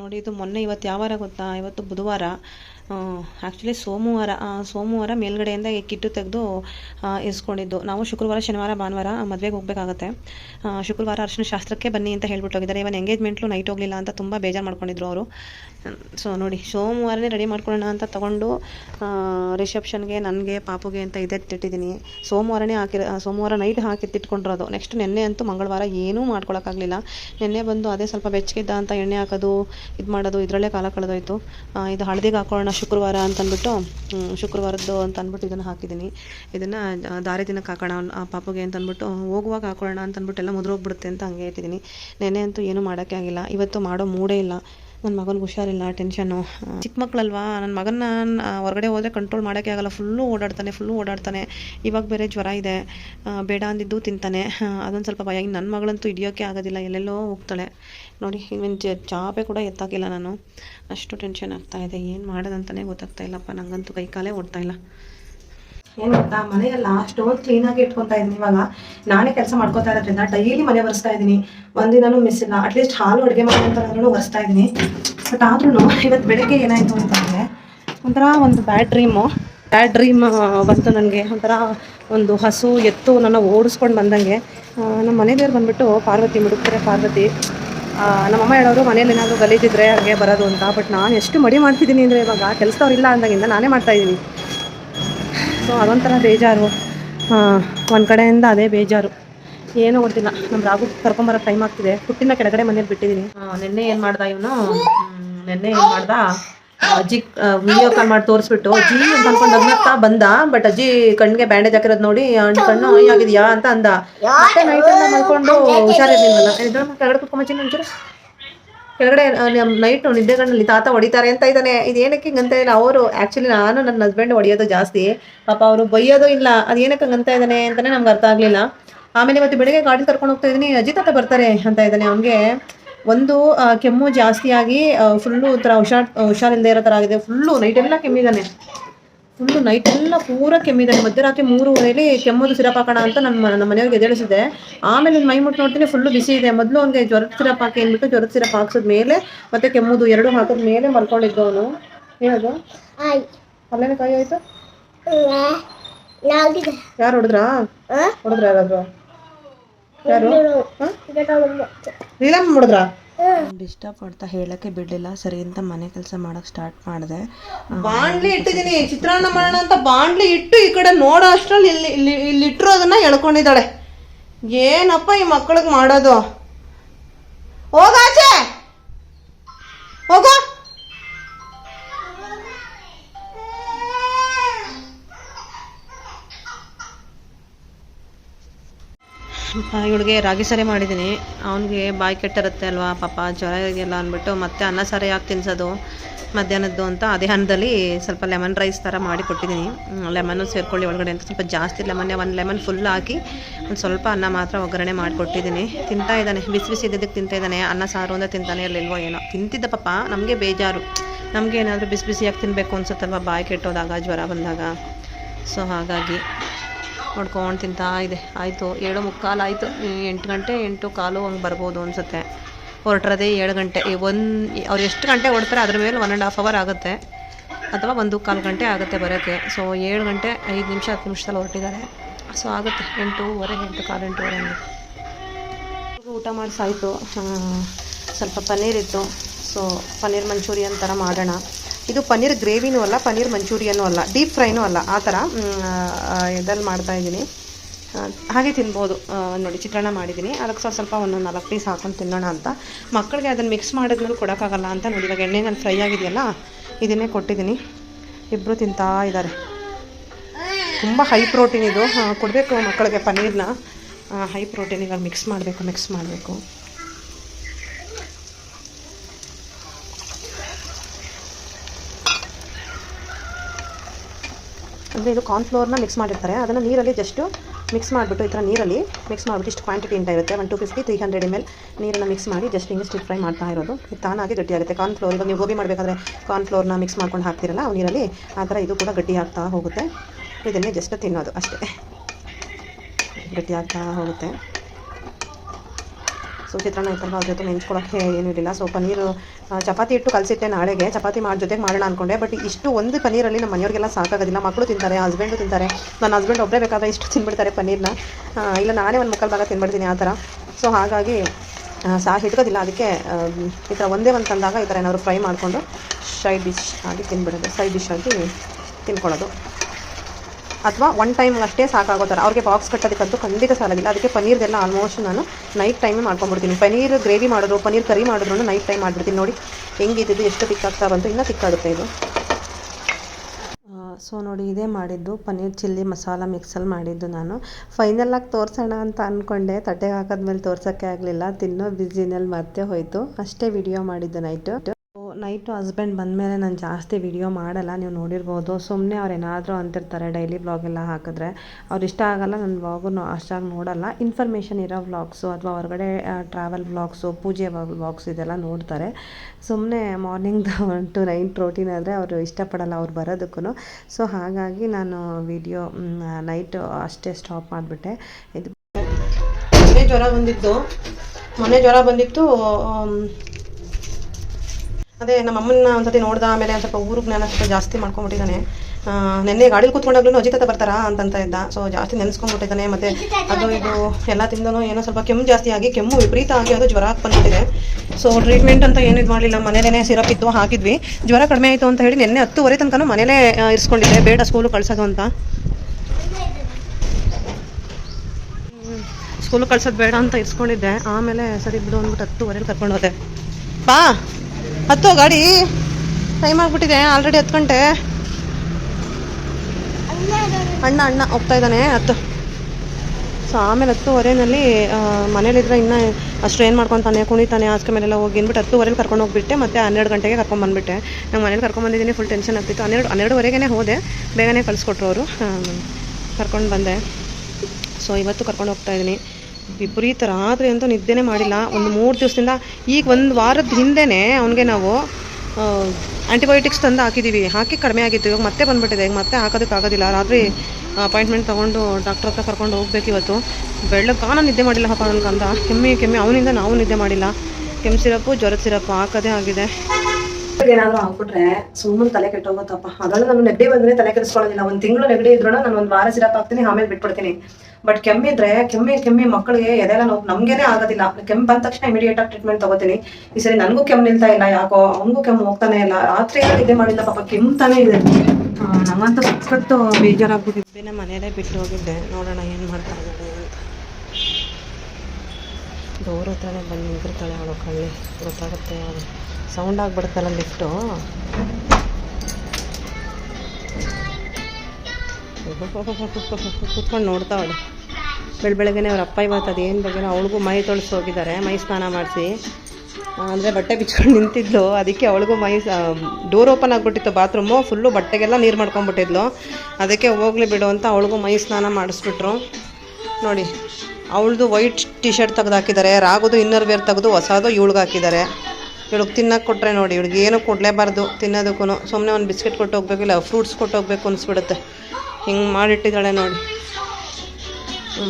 ನೋಡಿ, ಇದು ಮೊನ್ನೆ ಇವತ್ತು ಯಾವಾರ ಗೊತ್ತಾ? ಇವತ್ತು ಬುಧವಾರ. ಆ್ಯಕ್ಚುಲಿ ಸೋಮವಾರ ಸೋಮವಾರ ಮೇಲ್ಗಡೆಯಿಂದ ಈ ಕಿಟ್ಟು ತೆಗೆದು ಇಸ್ಕೊಂಡಿದ್ದು ನಾವು ಶುಕ್ರವಾರ, ಶನಿವಾರ, ಭಾನುವಾರ ಮದುವೆಗೆ ಹೋಗಬೇಕಾಗತ್ತೆ. ಶುಕ್ರವಾರ ಅರ್ಶಿನ ಶಾಸ್ತ್ರಕ್ಕೆ ಬನ್ನಿ ಅಂತ ಹೇಳ್ಬಿಟ್ಟು ಹೋಗಿದ್ದಾರೆ ಇವನ್ ಎಂಗೇಜ್ಮೆಂಟ್ಲು ನೈಟ್ ಹೋಗಲಿಲ್ಲ ಅಂತ ತುಂಬ ಬೇಜಾರು ಮಾಡ್ಕೊಂಡಿದ್ರು ಅವರು. ಸೊ ನೋಡಿ, ಸೋಮವಾರನೇ ರೆಡಿ ಮಾಡ್ಕೊಳ್ಳೋಣ ಅಂತ ತೊಗೊಂಡು ರಿಸೆಪ್ಷನ್ಗೆ ನನಗೆ, ಪಾಪುಗೆ ಅಂತ ಇದೆತ್ತಿಟ್ಟಿದ್ದೀನಿ ಸೋಮವಾರನೇ ಹಾಕಿರ ಸೋಮವಾರ ನೈಟ್ ಹಾಕಿ ತಿಟ್ಕೊಂಡಿರೋದು. ನೆಕ್ಸ್ಟ್ ನಿನ್ನೆ ಅಂತೂ ಮಂಗಳವಾರ ಏನೂ ಮಾಡ್ಕೊಳಕ್ಕಾಗಲಿಲ್ಲ. ನಿನ್ನೆ ಬಂದು ಅದೇ ಸ್ವಲ್ಪ ಬೆಚ್ಚಗಿದ್ದ ಅಂತ ಎಣ್ಣೆ ಹಾಕೋದು ಇದು ಮಾಡೋದು ಇದರಲ್ಲೇ ಕಾಲ ಕಳೆದೋಯ್ತು. ಇದು ಹಳದಿಗೆ ಹಾಕೊಳ್ಳೋಣ ಶುಕ್ರವಾರ ಅಂತ ಅಂದ್ಬಿಟ್ಟು ಹ್ಮ್, ಶುಕ್ರವಾರದ್ದು ಅಂತ ಅಂದ್ಬಿಟ್ಟು ಇದನ್ನು ಹಾಕಿದ್ದೀನಿ ಇದನ್ನು ದಾರಿ ದಿನಕ್ಕೆ ಹಾಕೋಣ ಆ ಪಾಪುಗೆ ಅಂತ ಅಂದ್ಬಿಟ್ಟು ಹೋಗುವಾಗ ಹಾಕೊಳ್ಳೋಣ ಅಂತ ಅಂದ್ಬಿಟ್ಟು ಎಲ್ಲ ಮುದ್ರೋಗ್ಬಿಡುತ್ತೆ ಅಂತ ಹಂಗೆ ಇಟ್ಟಿದ್ದೀನಿ ನೆನೆ ಅಂತೂ ಏನೂ ಮಾಡೋಕ್ಕೆ ಆಗಿಲ್ಲ. ಇವತ್ತು ಮಾಡೋ ಮೂಡೇ ಇಲ್ಲ. ನನ್ನ ಮಗನಿಗೆ ಹುಷಾರಿಲ್ಲ ಟೆನ್ಷನ್ನು. ಚಿಕ್ಕ ಮಕ್ಕಳಲ್ವಾ ನನ್ನ ಮಗನ ಹೊರಗಡೆ ಹೋದರೆ ಕಂಟ್ರೋಲ್ ಮಾಡೋಕ್ಕೆ ಆಗಲ್ಲ. ಫುಲ್ಲು ಓಡಾಡ್ತಾನೆ ಫುಲ್ಲು ಓಡಾಡ್ತಾನೆ. ಇವಾಗ ಬೇರೆ ಜ್ವರ ಇದೆ. ಬೇಡ ಅಂದಿದ್ದು ತಿಂತಾನೆ. ಅದೊಂದು ಸ್ವಲ್ಪ ಭಯ. ಇನ್ನು ನನ್ನ ಮಗಳಂತೂ ಹಿಡಿಯೋಕ್ಕೆ ಆಗೋದಿಲ್ಲ. ಎಲ್ಲೆಲ್ಲೋ ಹೋಗ್ತಾಳೆ. ನೋಡಿ ಇವನ್ ಜಾಬೇ ಕೂಡ ಎತ್ತಾಕಿಲ್ಲ ನಾನು. ಅಷ್ಟು ಟೆನ್ಷನ್ ಆಗ್ತಾ ಇದೆ. ಏನು ಮಾಡೋದಂತಲೇ ಗೊತ್ತಾಗ್ತಾ ಇಲ್ಲಪ್ಪ. ನಂಗಂತೂ ಕೈ ಕಾಲೇ ಓಡ್ತಾ ಇಲ್ಲ. ಏನು ಗೊತ್ತಾ? ಮನೆಯೆಲ್ಲ ಅಷ್ಟೊಂದು ಕ್ಲೀನಾಗಿ ಇಟ್ಕೊತಾ ಇದ್ದೀನಿ ಇವಾಗ. ನಾನೇ ಕೆಲಸ ಮಾಡ್ಕೊತಾ ಇರೋದ್ರಿಂದ ಡೈಲಿ ಮನೆ ಒರೆಸ್ತಾ ಇದ್ದೀನಿ. ಒಂದಿನೂ ಮಿಸ್ ಇಲ್ಲ. ಅಟ್ಲೀಸ್ಟ್ ಹಾಲು ಅಡುಗೆ ಮಾಡೋಂಥದ್ರೂ ಒರೆಸ್ತಾ ಇದ್ದೀನಿ. ಬಟ್ ಆದ್ರೂ ಇವತ್ತು ಬೆಳಗ್ಗೆ ಏನಾಯಿತು ಅಂತಂದರೆ, ಒಂಥರ ಒಂದು ಬ್ಯಾಡ್ ಡ್ರೀಮು ಬ್ಯಾಡ್ ಡ್ರೀಮ್ ಬಂತು ನನಗೆ. ಒಂಥರ ಒಂದು ಹಸು ಎತ್ತು ನನ್ನ ಓಡಿಸ್ಕೊಂಡು ಬಂದಂಗೆ. ನಮ್ಮ ಮನೆ ದೇವ್ರು ಬಂದ್ಬಿಟ್ಟು ಪಾರ್ವತಿ ಮುಡುಕ್ತಾರೆ ಪಾರ್ವತಿ. ನಮ್ಮಮ್ಮ ಹೇಳೋರು ಮನೇಲಿ ಏನಾದರೂ ಗಲೀಜಿದ್ರೆ ಹಾಗೆ ಬರೋದು ಅಂತ ಬಟ್ ನಾನು ಎಷ್ಟು ಮಡಿ ಮಾಡ್ತಿದ್ದೀನಿ ಅಂದರೆ ಇವಾಗ ಕೆಲಸದವ್ರು ಇಲ್ಲ ಅಂದಾಗಿಂದ ನಾನೇ ಮಾಡ್ತಾ ಇದ್ದೀನಿ. ಸೊ ಅದೊಂಥರ ಬೇಜಾರು. ಒಂದು ಕಡೆಯಿಂದ ಅದೇ ಬೇಜಾರು. ಏನೂ ಗೊತ್ತಿಲ್ಲ. ನಮ್ಮ ರಾಗು ಕರ್ಕೊಂಬರೋ ಟೈಮ್ ಆಗ್ತಿದೆ. ಹುಟ್ಟಿನ ಕೆಳಗಡೆ ಮನೇಲಿ ಬಿಟ್ಟಿದ್ದೀನಿ ನಿನ್ನೆ ಏನು ಮಾಡ್ದ ಇವನು? ನಿನ್ನೆ ಏನು ಮಾಡ್ದ? ಅಜ್ಜಿ ವಿಡಿಯೋ ಕಾಲ್ ಮಾಡಿ ತೋರಿಸ್ಬಿಟ್ಟು, ಅಜ್ಜಿ ಅನ್ಕೊಂಡು ನಗ್ನಗ್ತಾ ಬಂದ ಬಟ್ ಅಜ್ಜಿ ಕಣ್ಣಿಗೆ ಬ್ಯಾಂಡೇಜ್ ಹಾಕಿರೋದು ನೋಡಿ ಅಣ್ಣ ಕಣ್ಣು ಆಗಿದ್ಯಾ? ಅಂತ ಅಂದ. ಮತ್ತೆ ನೈಟ್ ಎಲ್ಲ ಮಲ್ಕೊಂಡು ಹುಷಾರಿರ್ಲಿಲ್ಲ. ಕೆಳಗಡೆ ಕುತ್ಕೊಂಬಚ್ಚಿ ಒಂಚೂರು. ಕೆಳಗಡೆ ನೈಟ್ ನಿದ್ದೆಗಣ್ಣಲ್ಲಿ ತಾತ ಹೊಡಿತಾರೆ ಅಂತ ಇದ್ದಾನೆ. ಇದೇನಕ್ಕೆ ಹಿಂಗಂತ ಇಲ್ಲ ಅವರು ಆ್ಯಕ್ಚುಲಿ ನಾನು ನನ್ನ ಹಸ್ಬೆಂಡ್ ಹೊಡಿಯೋದು ಜಾಸ್ತಿ. ಪಾಪ ಅವರು ಬೈಯೋದು ಇಲ್ಲ. ಅದೇನಕ್ಕೆ ಹಂಗಂತ ಇದ್ದಾನೆ ಅಂತಲೇ ನಮ್ಗೆ ಅರ್ಥ ಆಗಲಿಲ್ಲ. ಆಮೇಲೆ ಇವತ್ತು ಬೆಳಿಗ್ಗೆ ಗಾಡಿ ಕರ್ಕೊಂಡು ಹೋಗ್ತಾ ಇದ್ದೀನಿ. ಅಜ್ಜಿ ತಾತ ಬರ್ತಾರೆ ಅಂತ ಇದ್ದಾನೆ ಅವನಿಗೆ. ಒಂದು ಕೆಮ್ಮು ಜಾಸ್ತಿಯಾಗಿ ಫುಲ್ಲು ಒಂಥರ ಹುಷಾರ್ ಹುಷಾರಿಲ್ಲದೆ ಇರೋ ಥರ ಆಗಿದೆ. ಫುಲ್ಲು ನೈಟೆಲ್ಲ ಕೆಮ್ಮಿದ್ದಾನೆ ಫುಲ್ಲು ನೈಟ್ ಎಲ್ಲ ಪೂರ ಕೆಮ್ಮಿದ್ದಾನೆ ಮಧ್ಯರಾತ್ರಿ ಮೂರುವರೆಯಲ್ಲಿ ಕೆಮ್ಮದು ಸಿರಪ್ ಹಾಕೋಣ ಅಂತ ನನ್ನ ನಮ್ಮ ಮನೆಯವ್ರಿಗೆ ಎದುರಿಸಿದೆ ಆಮೇಲೆ ಒಂದು ಮೈ ಮುಟ್ಟು ನೋಡ್ತೀನಿ ಫುಲ್ಲು ಬಿಸಿ ಇದೆ. ಮೊದಲು ಅವನಿಗೆ ಜ್ವರದ ಸಿರಪ್ ಹಾಕಿ ಅಂದ್ಬಿಟ್ಟು ಜ್ವರದ ಸಿರಪ್ ಹಾಕ್ಸಿದ ಮೇಲೆ ಮತ್ತೆ ಕೆಮ್ಮುದು ಎರಡು ಹಾಕಿದ ಮೇಲೆ ಮಲ್ಕೊಂಡಿದ್ದು ಅವನು. ಹೇಳೋದು? ಅಲ್ಲೇನೆ ಕಾಯಿ ಆಯ್ತು ಯಾರು ಹೊಡೆದ್ರಾ? ಹೊಡೆದ್ರ ಯಾರಾದ್ರು? ಯಾರು? ನೀಲಮ್ಮ ಮಾಡಿದ್ರ? ಡಿಸ್ಟರ್ಬ್ ಪಡ್ತಾ ಹೇಳಕ್ಕೆ ಬಿಡಲಿಲ್ಲ. ಸರಿ ಅಂತ ಮನೆ ಕೆಲಸ ಮಾಡಕ್ ಸ್ಟಾರ್ಟ್ ಮಾಡಿದೆ. ಬಾಂಡ್ಲಿ ಇಟ್ಟಿದ್ದೀನಿ. ಚಿತ್ರಾನ್ನ ಮಾಡೋಣ ಅಂತ ಬಾಂಡ್ಲಿ ಇಟ್ಟು ಈ ಕಡೆ ನೋಡೋ ಅಷ್ಟ್ರಲ್ಲಿ ಇಲ್ಲಿ ಇಲ್ಲಿ ಇಲ್ಲಿ ಇಟ್ಟರು ಅದನ್ನ ಎಳ್ಕೊಂಡಿದ್ದಾಳೆ. ಏನಪ್ಪ ಈ ಮಕ್ಕಳಿಗೆ ಮಾಡೋದು? ಹೋಗಾಚೆ ಹೋಗೋ. ಇವಳಿಗೆ ರಾಗಿ ಸಾರಿ ಮಾಡಿದ್ದೀನಿ. ಅವನಿಗೆ ಬಾಯಿ ಕೆಟ್ಟಿರುತ್ತೆ ಅಲ್ವಾ, ಪಾಪ ಜ್ವರ ಇದೆಯಲ್ಲ ಅಂದ್ಬಿಟ್ಟು ಮತ್ತೆ ಅನ್ನ ಸಾರಿ ಯಾಕೆ ತಿನ್ಸೋದು? ಮಧ್ಯಾಹ್ನದ್ದು ಅಂತ ಅದೇ ಅನ್ನದಲ್ಲಿ ಸ್ವಲ್ಪ ಲೆಮನ್ ರೈಸ್ ಥರ ಮಾಡಿ ಕೊಟ್ಟಿದ್ದೀನಿ. ಲೆಮನ್ನು ಸೇರ್ಕೊಳ್ಳಿ ಒಳಗಡೆ ಅಂತ ಸ್ವಲ್ಪ ಜಾಸ್ತಿ ಲೆಮನ್ನೇ ಒಂದು ಲೆಮನ್ ಫುಲ್ ಹಾಕಿ ಒಂದು ಸ್ವಲ್ಪ ಅನ್ನ ಮಾತ್ರ ಒಗ್ಗರಣೆ ಮಾಡಿ ಕೊಟ್ಟಿದ್ದೀನಿ. ತಿಂತಾ ಇದ್ದಾನೆ, ಬಿಸಿ ಬಿಸಿ ಇದ್ದಿದ್ದಕ್ಕೆ ತಿಂತಾ ಇದ್ದಾನೆ, ಅನ್ನ ಸಾರು ಅಂತ ತಿಂತಾನೆ ಇರಲಿಲ್ವೋ ಏನೋ. ತಿಂತಿದ್ದ ಪಾಪ, ನಮಗೆ ಬೇಜಾರು. ನಮಗೆ ಏನಾದರೂ ಬಿಸಿ ಬಿಸಿಯಾಗಿ ತಿನ್ನಬೇಕು ಅನ್ಸುತ್ತಲ್ವ ಬಾಯಿ ಕೆಟ್ಟೋದಾಗ, ಜ್ವರ ಬಂದಾಗ. ಸೊ ಹಾಗಾಗಿ ನೋಡ್ಕೊಂಡು ತಿಂತಾ ಇದೆ. ಆಯಿತು ಏಳು ಮುಕ್ಕಾಲು ಆಯಿತು. ಎಂಟು ಗಂಟೆ, ಎಂಟು ಕಾಲು ಹಂಗೆ ಬರ್ಬೋದು ಅನಿಸುತ್ತೆ. ಹೊರಟ್ರದೇ ಏಳು ಗಂಟೆ. ಒಂದು, ಅವ್ರು ಎಷ್ಟು ಗಂಟೆ ಹೊಡ್ತಾರೆ, ಅದ್ರ ಮೇಲೆ ಒನ್ ಆ್ಯಂಡ್ ಹಾಫ್ ಅವರ್ ಆಗುತ್ತೆ. ಅಥವಾ ಒಂದು ಕಾಲು ಗಂಟೆ ಆಗುತ್ತೆ ಬರೋಕ್ಕೆ ಸೊ ಏಳು ಗಂಟೆ ಐದು ನಿಮಿಷ, ಹತ್ತು ನಿಮಿಷದಲ್ಲಿ ಹೊರಟಿದ್ದಾರೆ. ಸೊ ಆಗುತ್ತೆ. ಎಂಟೂವರೆ, ಎಂಟು ಕಾಲು, ಎಂಟೂವರೆ ಹಂಗೆ. ಊಟ ಮಾಡಿಸಾಯಿತು. ಸ್ವಲ್ಪ ಪನ್ನೀರ್ ಇತ್ತು. ಸೊ ಪನ್ನೀರ್ ಮಂಚೂರಿಯನ್ ಥರ ಮಾಡೋಣ. ಇದು ಪನ್ನೀರ್ ಗ್ರೇವಿನೂ ಅಲ್ಲ, ಪನ್ನೀರ್ ಮಂಚೂರಿಯನೂ ಅಲ್ಲ, ಡೀಪ್ ಫ್ರೈನೂ ಅಲ್ಲ, ಆ ಥರ ಇದಲ್ಲಿ ಮಾಡ್ತಾ ಇದ್ದೀನಿ. ಹಾಗೆ ತಿನ್ಬೋದು. ನೋಡಿ, ಚಿತ್ರಾನ್ನ ಮಾಡಿದ್ದೀನಿ. ಅದಕ್ಕೆ ಸ್ವಲ್ಪ ಸ್ವಲ್ಪ ಒಂದು ನಾಲ್ಕು ಪೀಸ್ ಹಾಕೊಂಡು ತಿನ್ನೋಣ ಅಂತ. ಮಕ್ಕಳಿಗೆ ಅದನ್ನು ಮಿಕ್ಸ್ ಮಾಡಿದ್ಮೇಲೆ ಕೊಡೋಕ್ಕಾಗಲ್ಲ ಅಂತ ನೋಡಿ, ಇವಾಗ ನಾನು ಫ್ರೈ ಆಗಿದೆಯಲ್ಲ, ಇದನ್ನೇ ಕೊಟ್ಟಿದ್ದೀನಿ. ಇಬ್ಬರು ತಿಂತಾ ಇದ್ದಾರೆ. ತುಂಬ ಹೈ ಪ್ರೋಟೀನ್ ಇದು. ಕೊಡಬೇಕು ಮಕ್ಕಳಿಗೆ ಪನ್ನೀರನ್ನ ಹೈ ಪ್ರೋಟೀನ್ ಇವಾಗ ಮಿಕ್ಸ್ ಮಾಡಬೇಕು ಮಿಕ್ಸ್ ಮಾಡಬೇಕು. ಅಂದರೆ ಇದು ಕಾರ್ನ್ಫ್ಲೋರ್ನ ಮಿಕ್ಸ್ ಮಾಡಿರ್ತಾರೆ. ಅದನ್ನು ನೀರಲ್ಲಿ ಜಸ್ಟು ಮಿಕ್ಸ್ ಮಾಡಿಬಿಟ್ಟು ಈ ಥರ ನೀರಲ್ಲಿ ಮಿಕ್ಸ್ ಮಾಡಿಬಿಟ್ಟು ಇಷ್ಟು ಕ್ವಾಂಟಿಟಿ ಅಂತ ಇರುತ್ತೆ. One two fifty three hundred M L ನೀರನ್ನು ಮಿಕ್ಸ್ ಮಾಡಿ ಜಸ್ಟ್ ಹಿಂಗೆ ಸ್ಟಿರ್ ಫ್ರೈ ಮಾಡ್ತಾ ಇರೋದು. ಇದು ತಾನಾಗಿ ಗಟ್ಟಿಯಾಗುತ್ತೆ ಕಾರ್ನ್ಫ್ಲೋರ್ ಇವಾಗ ನೀವು ಗೋಬಿ ಮಾಡಬೇಕಾದ್ರೆ ಕಾರ್ನ್ಫ್ಲೋರ್ನ ಮಿಕ್ಸ್ ಮಾಡ್ಕೊಂಡು ಹಾಕ್ತಿರಲ್ಲ ಆ ನೀರಲ್ಲಿ ಆ ಥರ ಇದು ಕೂಡ ಗಟ್ಟಿ ಆಗ್ತಾ ಹೋಗುತ್ತೆ. ಇದನ್ನೇ ಜಸ್ಟ್ ತಿನ್ನೋದು ಅಷ್ಟೇ. ಗಟ್ಟಿ ಆಗ್ತಾ ಹೋಗುತ್ತೆ. ಸೊ ಚಿತ್ರಾನ್ನ ಇತ್ತಲ್ಲ ಅದ್ರ ಜೊತೆ ನೆಂಚ್ಕೊಳ್ಳೋಕ್ಕೆ ಏನೂ ಇರಲಿಲ್ಲ ಸೊ ಪನ್ನೀರು ಚಪಾತಿ ಇಟ್ಟು ಕಲಿಸಿದ್ದೆ ನಾಳೆಗೆ. ಚಪಾತಿ ಮಾಡಿ ಜೊತೆಗೆ ಮಾಡೋಣ ಅಂದ್ಕೊಂಡೆ ಬಟ್ ಇಷ್ಟು ಒಂದು ಪನ್ನೀರಲ್ಲಿ ನಮ್ಮ ಮನೆಯವ್ರಿಗೆಲ್ಲ ಸಾಕಾಗೋದಿಲ್ಲ. ಮಕ್ಕಳು ತಿಂತಾರೆ ಹಸ್ಬೆಂಡು ತಿಂತಾರೆ. ನನ್ನ ಹಸ್ಬೆಂಡ್ ಒಬ್ಬರೇ ಬೇಕಾದ್ರೆ ಇಷ್ಟು ತಿನ್ಬಿಡ್ತಾರೆ ಪನ್ನೀರ್ನ. ಇಲ್ಲ ನಾನೇ ಒಂದು ಮುಕ್ಕಾಲು ಭಾಗ ತಿನ್ಬಿಡ್ತೀನಿ ಆ ಥರ. ಸೊ ಹಾಗಾಗಿ ಸಾಕು ಇಟ್ಕೋದಿಲ್ಲ ಅದಕ್ಕೆ ಈ ಥರ ಒಂದೇ ಒಂದು ತಂದಾಗ ಈ ಥರ ಏನಾದರೂ ಫ್ರೈ ಮಾಡಿಕೊಂಡು ಸೈಡ್ ಡಿಶ್ ಆಗಿ ತಿನ್ಬಿಡೋದು. ಸೈಡ್ ಡಿಶ್ ಆಗಿ ತಿನ್ಕೊಳ್ಳೋದು. ಅಥವಾ ಒನ್ ಟೈಮ್ ಅಷ್ಟೇ ಸಾಕಾಗೋ ಥರ. ಅವ್ರಿಗೆ ಬಾಕ್ಸ್ ಕಟ್ಟೋದಕ್ಕಂತೂ ಖಂಡಿತ ಸಾಲೋದಿಲ್ಲ ಅದಕ್ಕೆ ಪನ್ನೀರ್ದೆಲ್ಲ ಆಲ್ಮೋಸ್ಟ್ ನಾನು ನೈಟ್ ಟೈಮೇ ಮಾಡ್ಕೊಂಡ್ಬಿಡ್ತೀನಿ. ಪನ್ನೀರ್ ಗ್ರೇವಿ ಮಾಡಿದ್ರು, ಪನ್ನೀರ್ ಕರಿ ಮಾಡಿದ್ರು ನೈಟ್ ಟೈಮ್ ಮಾಡಿಬಿಡ್ತೀನಿ. ನೋಡಿ ಹೆಂಗಿದ್ದು ಎಷ್ಟು ತಿಕ್ಕಾಗ್ತಾ ಬಂತು, ಇನ್ನೂ ತಿಕ್ಕಾಗುತ್ತೆ ಇದು. ಸೊ ನೋಡಿ ಇದೇ ಮಾಡಿದ್ದು, ಪನ್ನೀರ್ ಚಿಲ್ಲಿ ಮಸಾಲ ಮಿಕ್ಸಲ್ಲಿ ಮಾಡಿದ್ದು ನಾನು. ಫೈನಲಾಗಿ ತೋರಿಸೋಣ ಅಂತ ಅಂದ್ಕೊಂಡೆ ತಟ್ಟೆಗೆ ಹಾಕಿದ್ಮೇಲೆ ತೋರ್ಸೋಕ್ಕೆ ಆಗಲಿಲ್ಲ. ತಿನ್ನೋ ಬ್ಯುಸಿನಲ್ಲಿ ಮತ್ತೆ ಹೋಯಿತು. ಅಷ್ಟೇ ವಿಡಿಯೋ ಮಾಡಿದ್ದು ನೈಟು ನೈಟು ಹಸ್ಬೆಂಡ್ ಬಂದಮೇಲೆ ನಾನು ಜಾಸ್ತಿ ವಿಡಿಯೋ ಮಾಡಲ್ಲ, ನೀವು ನೋಡಿರ್ಬೋದು. ಸುಮ್ಮನೆ ಅವ್ರು ಏನಾದರೂ ಅಂತಿರ್ತಾರೆ, ಡೈಲಿ ವ್ಲಾಗ್ ಎಲ್ಲ ಹಾಕಿದ್ರೆ. ಅವ್ರು ಇಷ್ಟ ಆಗಲ್ಲ ನನ್ನ ವ್ಲಾಗು ಅಷ್ಟಾಗಿ ನೋಡಲ್ಲ. ಇನ್ಫಾರ್ಮೇಷನ್ ಇರೋ ವ್ಲಾಗ್ಸು ಅಥವಾ ಹೊರಗಡೆ ಟ್ರಾವೆಲ್ ವ್ಲಾಗ್ಸು, ಪೂಜೆ ವ್ಲಾಗ್ಸ್ ಇದೆಲ್ಲ ನೋಡ್ತಾರೆ. ಸುಮ್ಮನೆ ಮಾರ್ನಿಂಗ್ ಟು ನೈಟ್ ರೋಟೀನ್ ಆದರೆ ಅವರು ಇಷ್ಟಪಡಲ್ಲ ಅವ್ರು ಬರೋದಕ್ಕೂ ಸೊ ಹಾಗಾಗಿ ನಾನು ವಿಡಿಯೋ ನೈಟ್ ಅಷ್ಟೇ ಸ್ಟಾಪ್ ಮಾಡಿಬಿಟ್ಟೆ. ಇದು ಜ್ವರ ಬಂದಿತ್ತು. ಮೊನ್ನೆ ಜ್ವರ ಬಂದಿತ್ತು ಅದೇ ನಮ್ಮ ಅಮ್ಮನ ಒಂದ್ಸತಿ ನೋಡ್ದ ಆಮೇಲೆ ಸ್ವಲ್ಪ ಊರು ಜ್ಞಾನ ಸ್ವಲ್ಪ ಜಾಸ್ತಿ ಮಾಡ್ಕೊಂಡ್ಬಿಟ್ಟಿದ್ದಾನೆ ನೆನ್ನೆ ಗಾಡಿಲಿ ಕೂತ್ಕೊಂಡಾಗ್ಲೂ ಅಜಿತ ಬರ್ತಾರಾ ಅಂತಂತ ಇದ್ದ. ಸೊ ಜಾಸ್ತಿ ನೆನೆಸ್ಕೊಂಡ್ಬಿಟ್ಟಿದ್ದಾನೆ ಮತ್ತೆ ಅದು ಇದು ಎಲ್ಲ ತಿಂದನು ಏನೋ ಸ್ವಲ್ಪ ಕೆಮ್ಮು ಜಾಸ್ತಿ ಆಗಿ, ಕೆಮ್ಮು ವಿಪರೀತ ಆಗಿ ಅದು ಜ್ವರ ಬಂದ್ಬಿಟ್ಟಿದೆ. ಸೊ ಟ್ರೀಟ್ಮೆಂಟ್ ಅಂತ ಏನು ಇದು ಮಾಡಲಿಲ್ಲ ಮನೇಲೇ ಸಿರಪ್ ಇತ್ತು, ಹಾಕಿದ್ವಿ. ಜ್ವರ ಕಡಿಮೆ ಆಯಿತು ಅಂತ ಹೇಳಿ ನಿನ್ನೆ ಹತ್ತುವರೆ ತನಕ ಮನೇಲೇ ಇರಿಸ್ಕೊಂಡಿದ್ದೆ. ಬೇಡ ಸ್ಕೂಲು ಕಳ್ಸೋದು ಅಂತ. ಸ್ಕೂಲು ಕಳ್ಸೋದು ಬೇಡ ಅಂತ ಇರಿಸ್ಕೊಂಡಿದ್ದೆ. ಆಮೇಲೆ ಸರಿ ಬಿಡು ಅಂದ್ಬಿಟ್ಟು ಹತ್ತುವರೆಲಿ ಕರ್ಕೊಂಡು ಹೋದೆ. ಬಾ. ಹತ್ತೋ ಗಾಡಿ. ಟೈಮ್ ಆಗ್ಬಿಟ್ಟಿದೆ ಆಲ್ರೆಡಿ ಹತ್ತು ಗಂಟೆ. ಅಣ್ಣ ಅಣ್ಣ ಹೋಗ್ತಾ ಇದ್ದಾನೆ, ಹತ್ತು. ಸೊ ಆಮೇಲೆ ಹತ್ತುವರೆನಲ್ಲಿ ಮನೇಲಿದ್ರೆ ಇನ್ನೂ ಅಷ್ಟು ಏನು ಮಾಡ್ಕೊತಾನೆ, ಕುಣಿತಾನೆ ಹಾಸಿಗೆ ಮೇಲೆಲ್ಲ ಹೋಗಿ ಅಂದ್ಬಿಟ್ಟು ಹತ್ತುವರೆಲಿ ಕರ್ಕೊಂಡು ಹೋಗ್ಬಿಟ್ಟೆ, ಮತ್ತೆ ಹನ್ನೆರಡು ಗಂಟೆಗೆ ಕರ್ಕೊಂಡು ಬಂದುಬಿಟ್ಟೆ. ನಂಗೆ ಮನೇಲಿ ಕರ್ಕೊಂಡು ಬಂದಿದ್ದೀನಿ ಫುಲ್ ಟೆನ್ಷನ್ ಆಗ್ತಿತ್ತು. ಹನ್ನೆರಡು ಹನ್ನೆರಡುವರೆಗೇ ಹೋದೆ, ಬೇಗನೆ ಕಳಿಸ್ಕೊಟ್ರು ಅವರು. ಕರ್ಕೊಂಡು ಬಂದೆ. ಸೊ ಇವತ್ತು ಕರ್ಕೊಂಡು ಹೋಗ್ತಾ ಇದ್ದೀನಿ. ವಿಪರೀತ ರಾತ್ರಿ ಅಂತೂ ನಿದ್ದೆನೇ ಮಾಡಿಲ್ಲ. ಒಂದು ಮೂರು ದಿವಸದಿಂದ ಈಗ ಒಂದು ವಾರದ ಹಿಂದೆನೇ ಅವನಿಗೆ ನಾವು ಆ್ಯಂಟಿಬಯೋಟಿಕ್ಸ್ ತಂದು ಹಾಕಿದ್ದೀವಿ ಹಾಕಿ ಕಡಿಮೆ ಆಗಿತ್ತು. ಇವಾಗ ಮತ್ತೆ ಬಂದುಬಿಟ್ಟಿದೆ. ಈಗ ಮತ್ತೆ ಹಾಕೋದಕ್ಕಾಗೋದಿಲ್ಲ ರಾತ್ರಿ ಅಪಾಯಿಂಟ್ಮೆಂಟ್ ತೊಗೊಂಡು ಡಾಕ್ಟ್ರ್ ಹತ್ರ ಕರ್ಕೊಂಡು ಹೋಗ್ಬೇಕು ಇವತ್ತು. ಬೆಳಗಾನ ನಿದ್ದೆ ಮಾಡಿಲ್ಲ ಪಾಪ ಅಂದ ಕೆಮ್ಮಿ ಕೆಮ್ಮಿ. ಅವನಿಂದ ನಾವು ನಿದ್ದೆ ಮಾಡಿಲ್ಲ. ಕೆಮ್ಮು ಸಿರಪ್ಪು ಜ್ವರದ ಸಿರಪ್ಪು ಹಾಕೋದೇ ಆಗಿದೆ. ಏನಾದರೂ ಹಾಕ್ಬಿಟ್ರೆ ಸುಮ್ಮನೆ ತಲೆ ಕೆಟ್ಟೋಗುತ್ತಪ್ಪ. ಅದರಲ್ಲೂ ನಾನು ನೆಗಡಿ ಬಂದ್ರೆ ತಲೆ ಕೆಡಿಸ್ಕೊಳ್ಳೋದಿಲ್ಲ. ಒಂದು ತಿಂಗಳು ನೆಗಡಿ ಇದ್ರೂ ನಾನು ಒಂದು ವಾರ ಸಿರಪ್ ಹಾಕ್ತೀನಿ, ಆಮೇಲೆ ಬಿಟ್ಬಿಡ್ತೀನಿ. ಬಟ್ ಕೆಮ್ಮಿದ್ರೆ ಕೆಮ್ಮಿ ಕೆಮ್ಮಿ ಮಕ್ಕಳಿಗೆ ಎದೆಲ್ಲ ನೋವು ನಮಗೇನೆ ಆಗೋದಿಲ್ಲ. ಕೆಮ್ಮು ಬಂದ ತಕ್ಷಣ ಇಮಿಡಿಯೇಟ್ ಆಗಿ ಟ್ರೀಟ್ಮೆಂಟ್ ತಗೋತೀನಿ. ಈ ಸರಿ ನನಗೂ ಕೆಮ್ಮು ನಿಲ್ತಾ ಇಲ್ಲ, ಯಾಕೋ ಅವನಿಗೂ ಕೆಮ್ಮು ಹೋಗ್ತಾನೆ ಇಲ್ಲ. ರಾತ್ರಿ ನಿದ್ದೆ ಮಾಡಿಲ್ಲ ಪಾಪ ಕೆಮ್ತಾನೆ ಇದೆ. ನಮ್ಮಂತೂ ಸಖತ್ತು ನಮ್ಮ ಮನೇಲೇ ಬಿಟ್ಟು ಹೋಗಿದ್ದೆ. ನೋಡೋಣ ಏನು ಮಾಡ್ತಾ ಇದ್ದಾರೆ ಅಂತ. ಡೋರ್ ಹತ್ರನೇ ಬಂದು ನಿಂತಿರ್ತಾಳೆ ಅವಳು ಕಳ್ಳಿ ಗೊತ್ತಾಗುತ್ತೆ ಅವಳು. ಸೌಂಡ್ ಆಗ್ಬಿಡುತ್ತಲ್ಲ ಲಿಫ್ಟು. ಕೂತ್ಕೊಂಡು ನೋಡ್ತಾವಳೆ ಬೆಳ ಬೆಳಗ್ಗೆನೆ ಅವ್ರ ಅಪ್ಪ ಇವತ್ತು ಅದೇನು ಬಗ್ಗೆ ಅವಳಿಗೂ ಮೈ ತೊಳಸಿ ಹೋಗಿದ್ದಾರೆ. ಮೈ ಸ್ನಾನ ಮಾಡಿಸಿ. ಅಂದರೆ ಬಟ್ಟೆ ಬಿಚ್ಕೊಂಡು ನಿಂತಿದ್ಲು. ಅದಕ್ಕೆ ಅವಳಿಗೂ ಮೈ ಡೋರ್ ಓಪನ್ ಆಗಿಬಿಟ್ಟಿತ್ತು ಬಾತ್ರೂಮು. ಫುಲ್ಲು ಬಟ್ಟೆಗೆಲ್ಲ ನೀರು ಮಾಡ್ಕೊಂಬಿಟ್ಟಿದ್ಲು ಅದಕ್ಕೆ ಹೋಗ್ಲಿ ಬಿಡು ಅಂತ ಅವಳಿಗೂ ಮೈ ಸ್ನಾನ ಮಾಡಿಸ್ಬಿಟ್ರು. ನೋಡಿ, ಅವಳದು ವೈಟ್ ಟಿ ಶರ್ಟ್ ತೆಗೆದು ಹಾಕಿದ್ದಾರೆ. ರಾಗೋದು ಇನ್ನರ್ ವೇರ್ ತೆಗೆದು ಹೊಸದು ಇವಳಿಗೆ ಹಾಕಿದ್ದಾರೆ. ಇವಳಿಗೆ ತಿನ್ನಕ್ಕೆ ಕೊಟ್ಟರೆ ನೋಡಿ, ಇವಳಿಗೆ ಏನು ಕೊಡಲೇಬಾರ್ದು ತಿನ್ನೋದಕ್ಕೂ ಸುಮ್ಮನೆ ಒಂದು ಬಿಸ್ಕೆಟ್ ಕೊಟ್ಟು ಹೋಗ್ಬೇಕು ಫ್ರೂಟ್ಸ್ ಕೊಟ್ಟು ಹೋಗ್ಬೇಕು ಅನಿಸ್ಬಿಡುತ್ತೆ. ಹಿಂಗೆ ಮಾಡಿಟ್ಟಿದ್ದಾಳೆ ನೋಡಿ.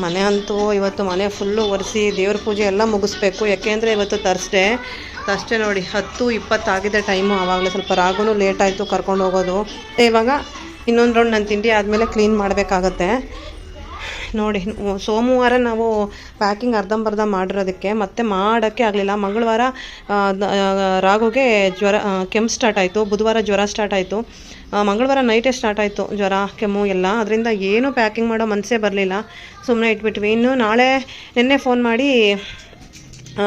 ಮನೆ ಅಂತೂ ಇವತ್ತು ಮನೆ ಫುಲ್ಲು ಒರೆಸಿ ದೇವ್ರ ಪೂಜೆ ಎಲ್ಲ ಮುಗಿಸ್ಬೇಕು. ಯಾಕೆಂದರೆ ಇವತ್ತು ತರ್ಸ್ಡೇ ತರ್ಸ್ಡೇ ನೋಡಿ, ಹತ್ತು ಇಪ್ಪತ್ತಾಗಿದೆ ಟೈಮು ಆವಾಗಲೇ ಸ್ವಲ್ಪ ರಾಗೂ ಲೇಟ್ ಆಯಿತು ಕರ್ಕೊಂಡು ಹೋಗೋದು. ಇವಾಗ ಇನ್ನೊಂದು ರೌಂಡ್ ನನ್ನ ತಿಂಡಿ ಆದಮೇಲೆ ಕ್ಲೀನ್ ಮಾಡಬೇಕಾಗತ್ತೆ. ನೋಡಿ, ಸೋಮವಾರ ನಾವು ಪ್ಯಾಕಿಂಗ್ ಅರ್ಧಂಬರ್ಧ ಮಾಡಿರೋದಕ್ಕೆ, ಮತ್ತೆ ಮಾಡೋಕ್ಕೆ ಆಗಲಿಲ್ಲ. ಮಂಗಳವಾರ ರಾಘುಗೆ ಜ್ವರ ಕೆಮ್ಮು ಸ್ಟಾರ್ಟ್ ಆಯಿತು. ಬುಧವಾರ ಜ್ವರ ಸ್ಟಾರ್ಟ್ ಆಯಿತು. ಮಂಗಳವಾರ ನೈಟೇ ಸ್ಟಾರ್ಟ್ ಆಯಿತು. ಜ್ವರ, ಕೆಮ್ಮು ಎಲ್ಲ. ಅದರಿಂದ ಏನೂ ಪ್ಯಾಕಿಂಗ್ ಮಾಡೋ ಮನಸ್ಸೇ ಬರಲಿಲ್ಲ. ಸುಮ್ಮನೆ ಇಟ್ಬಿಟ್ವಿ. ಇನ್ನು ನಾಳೆ ನಿನ್ನೆ ಫೋನ್ ಮಾಡಿ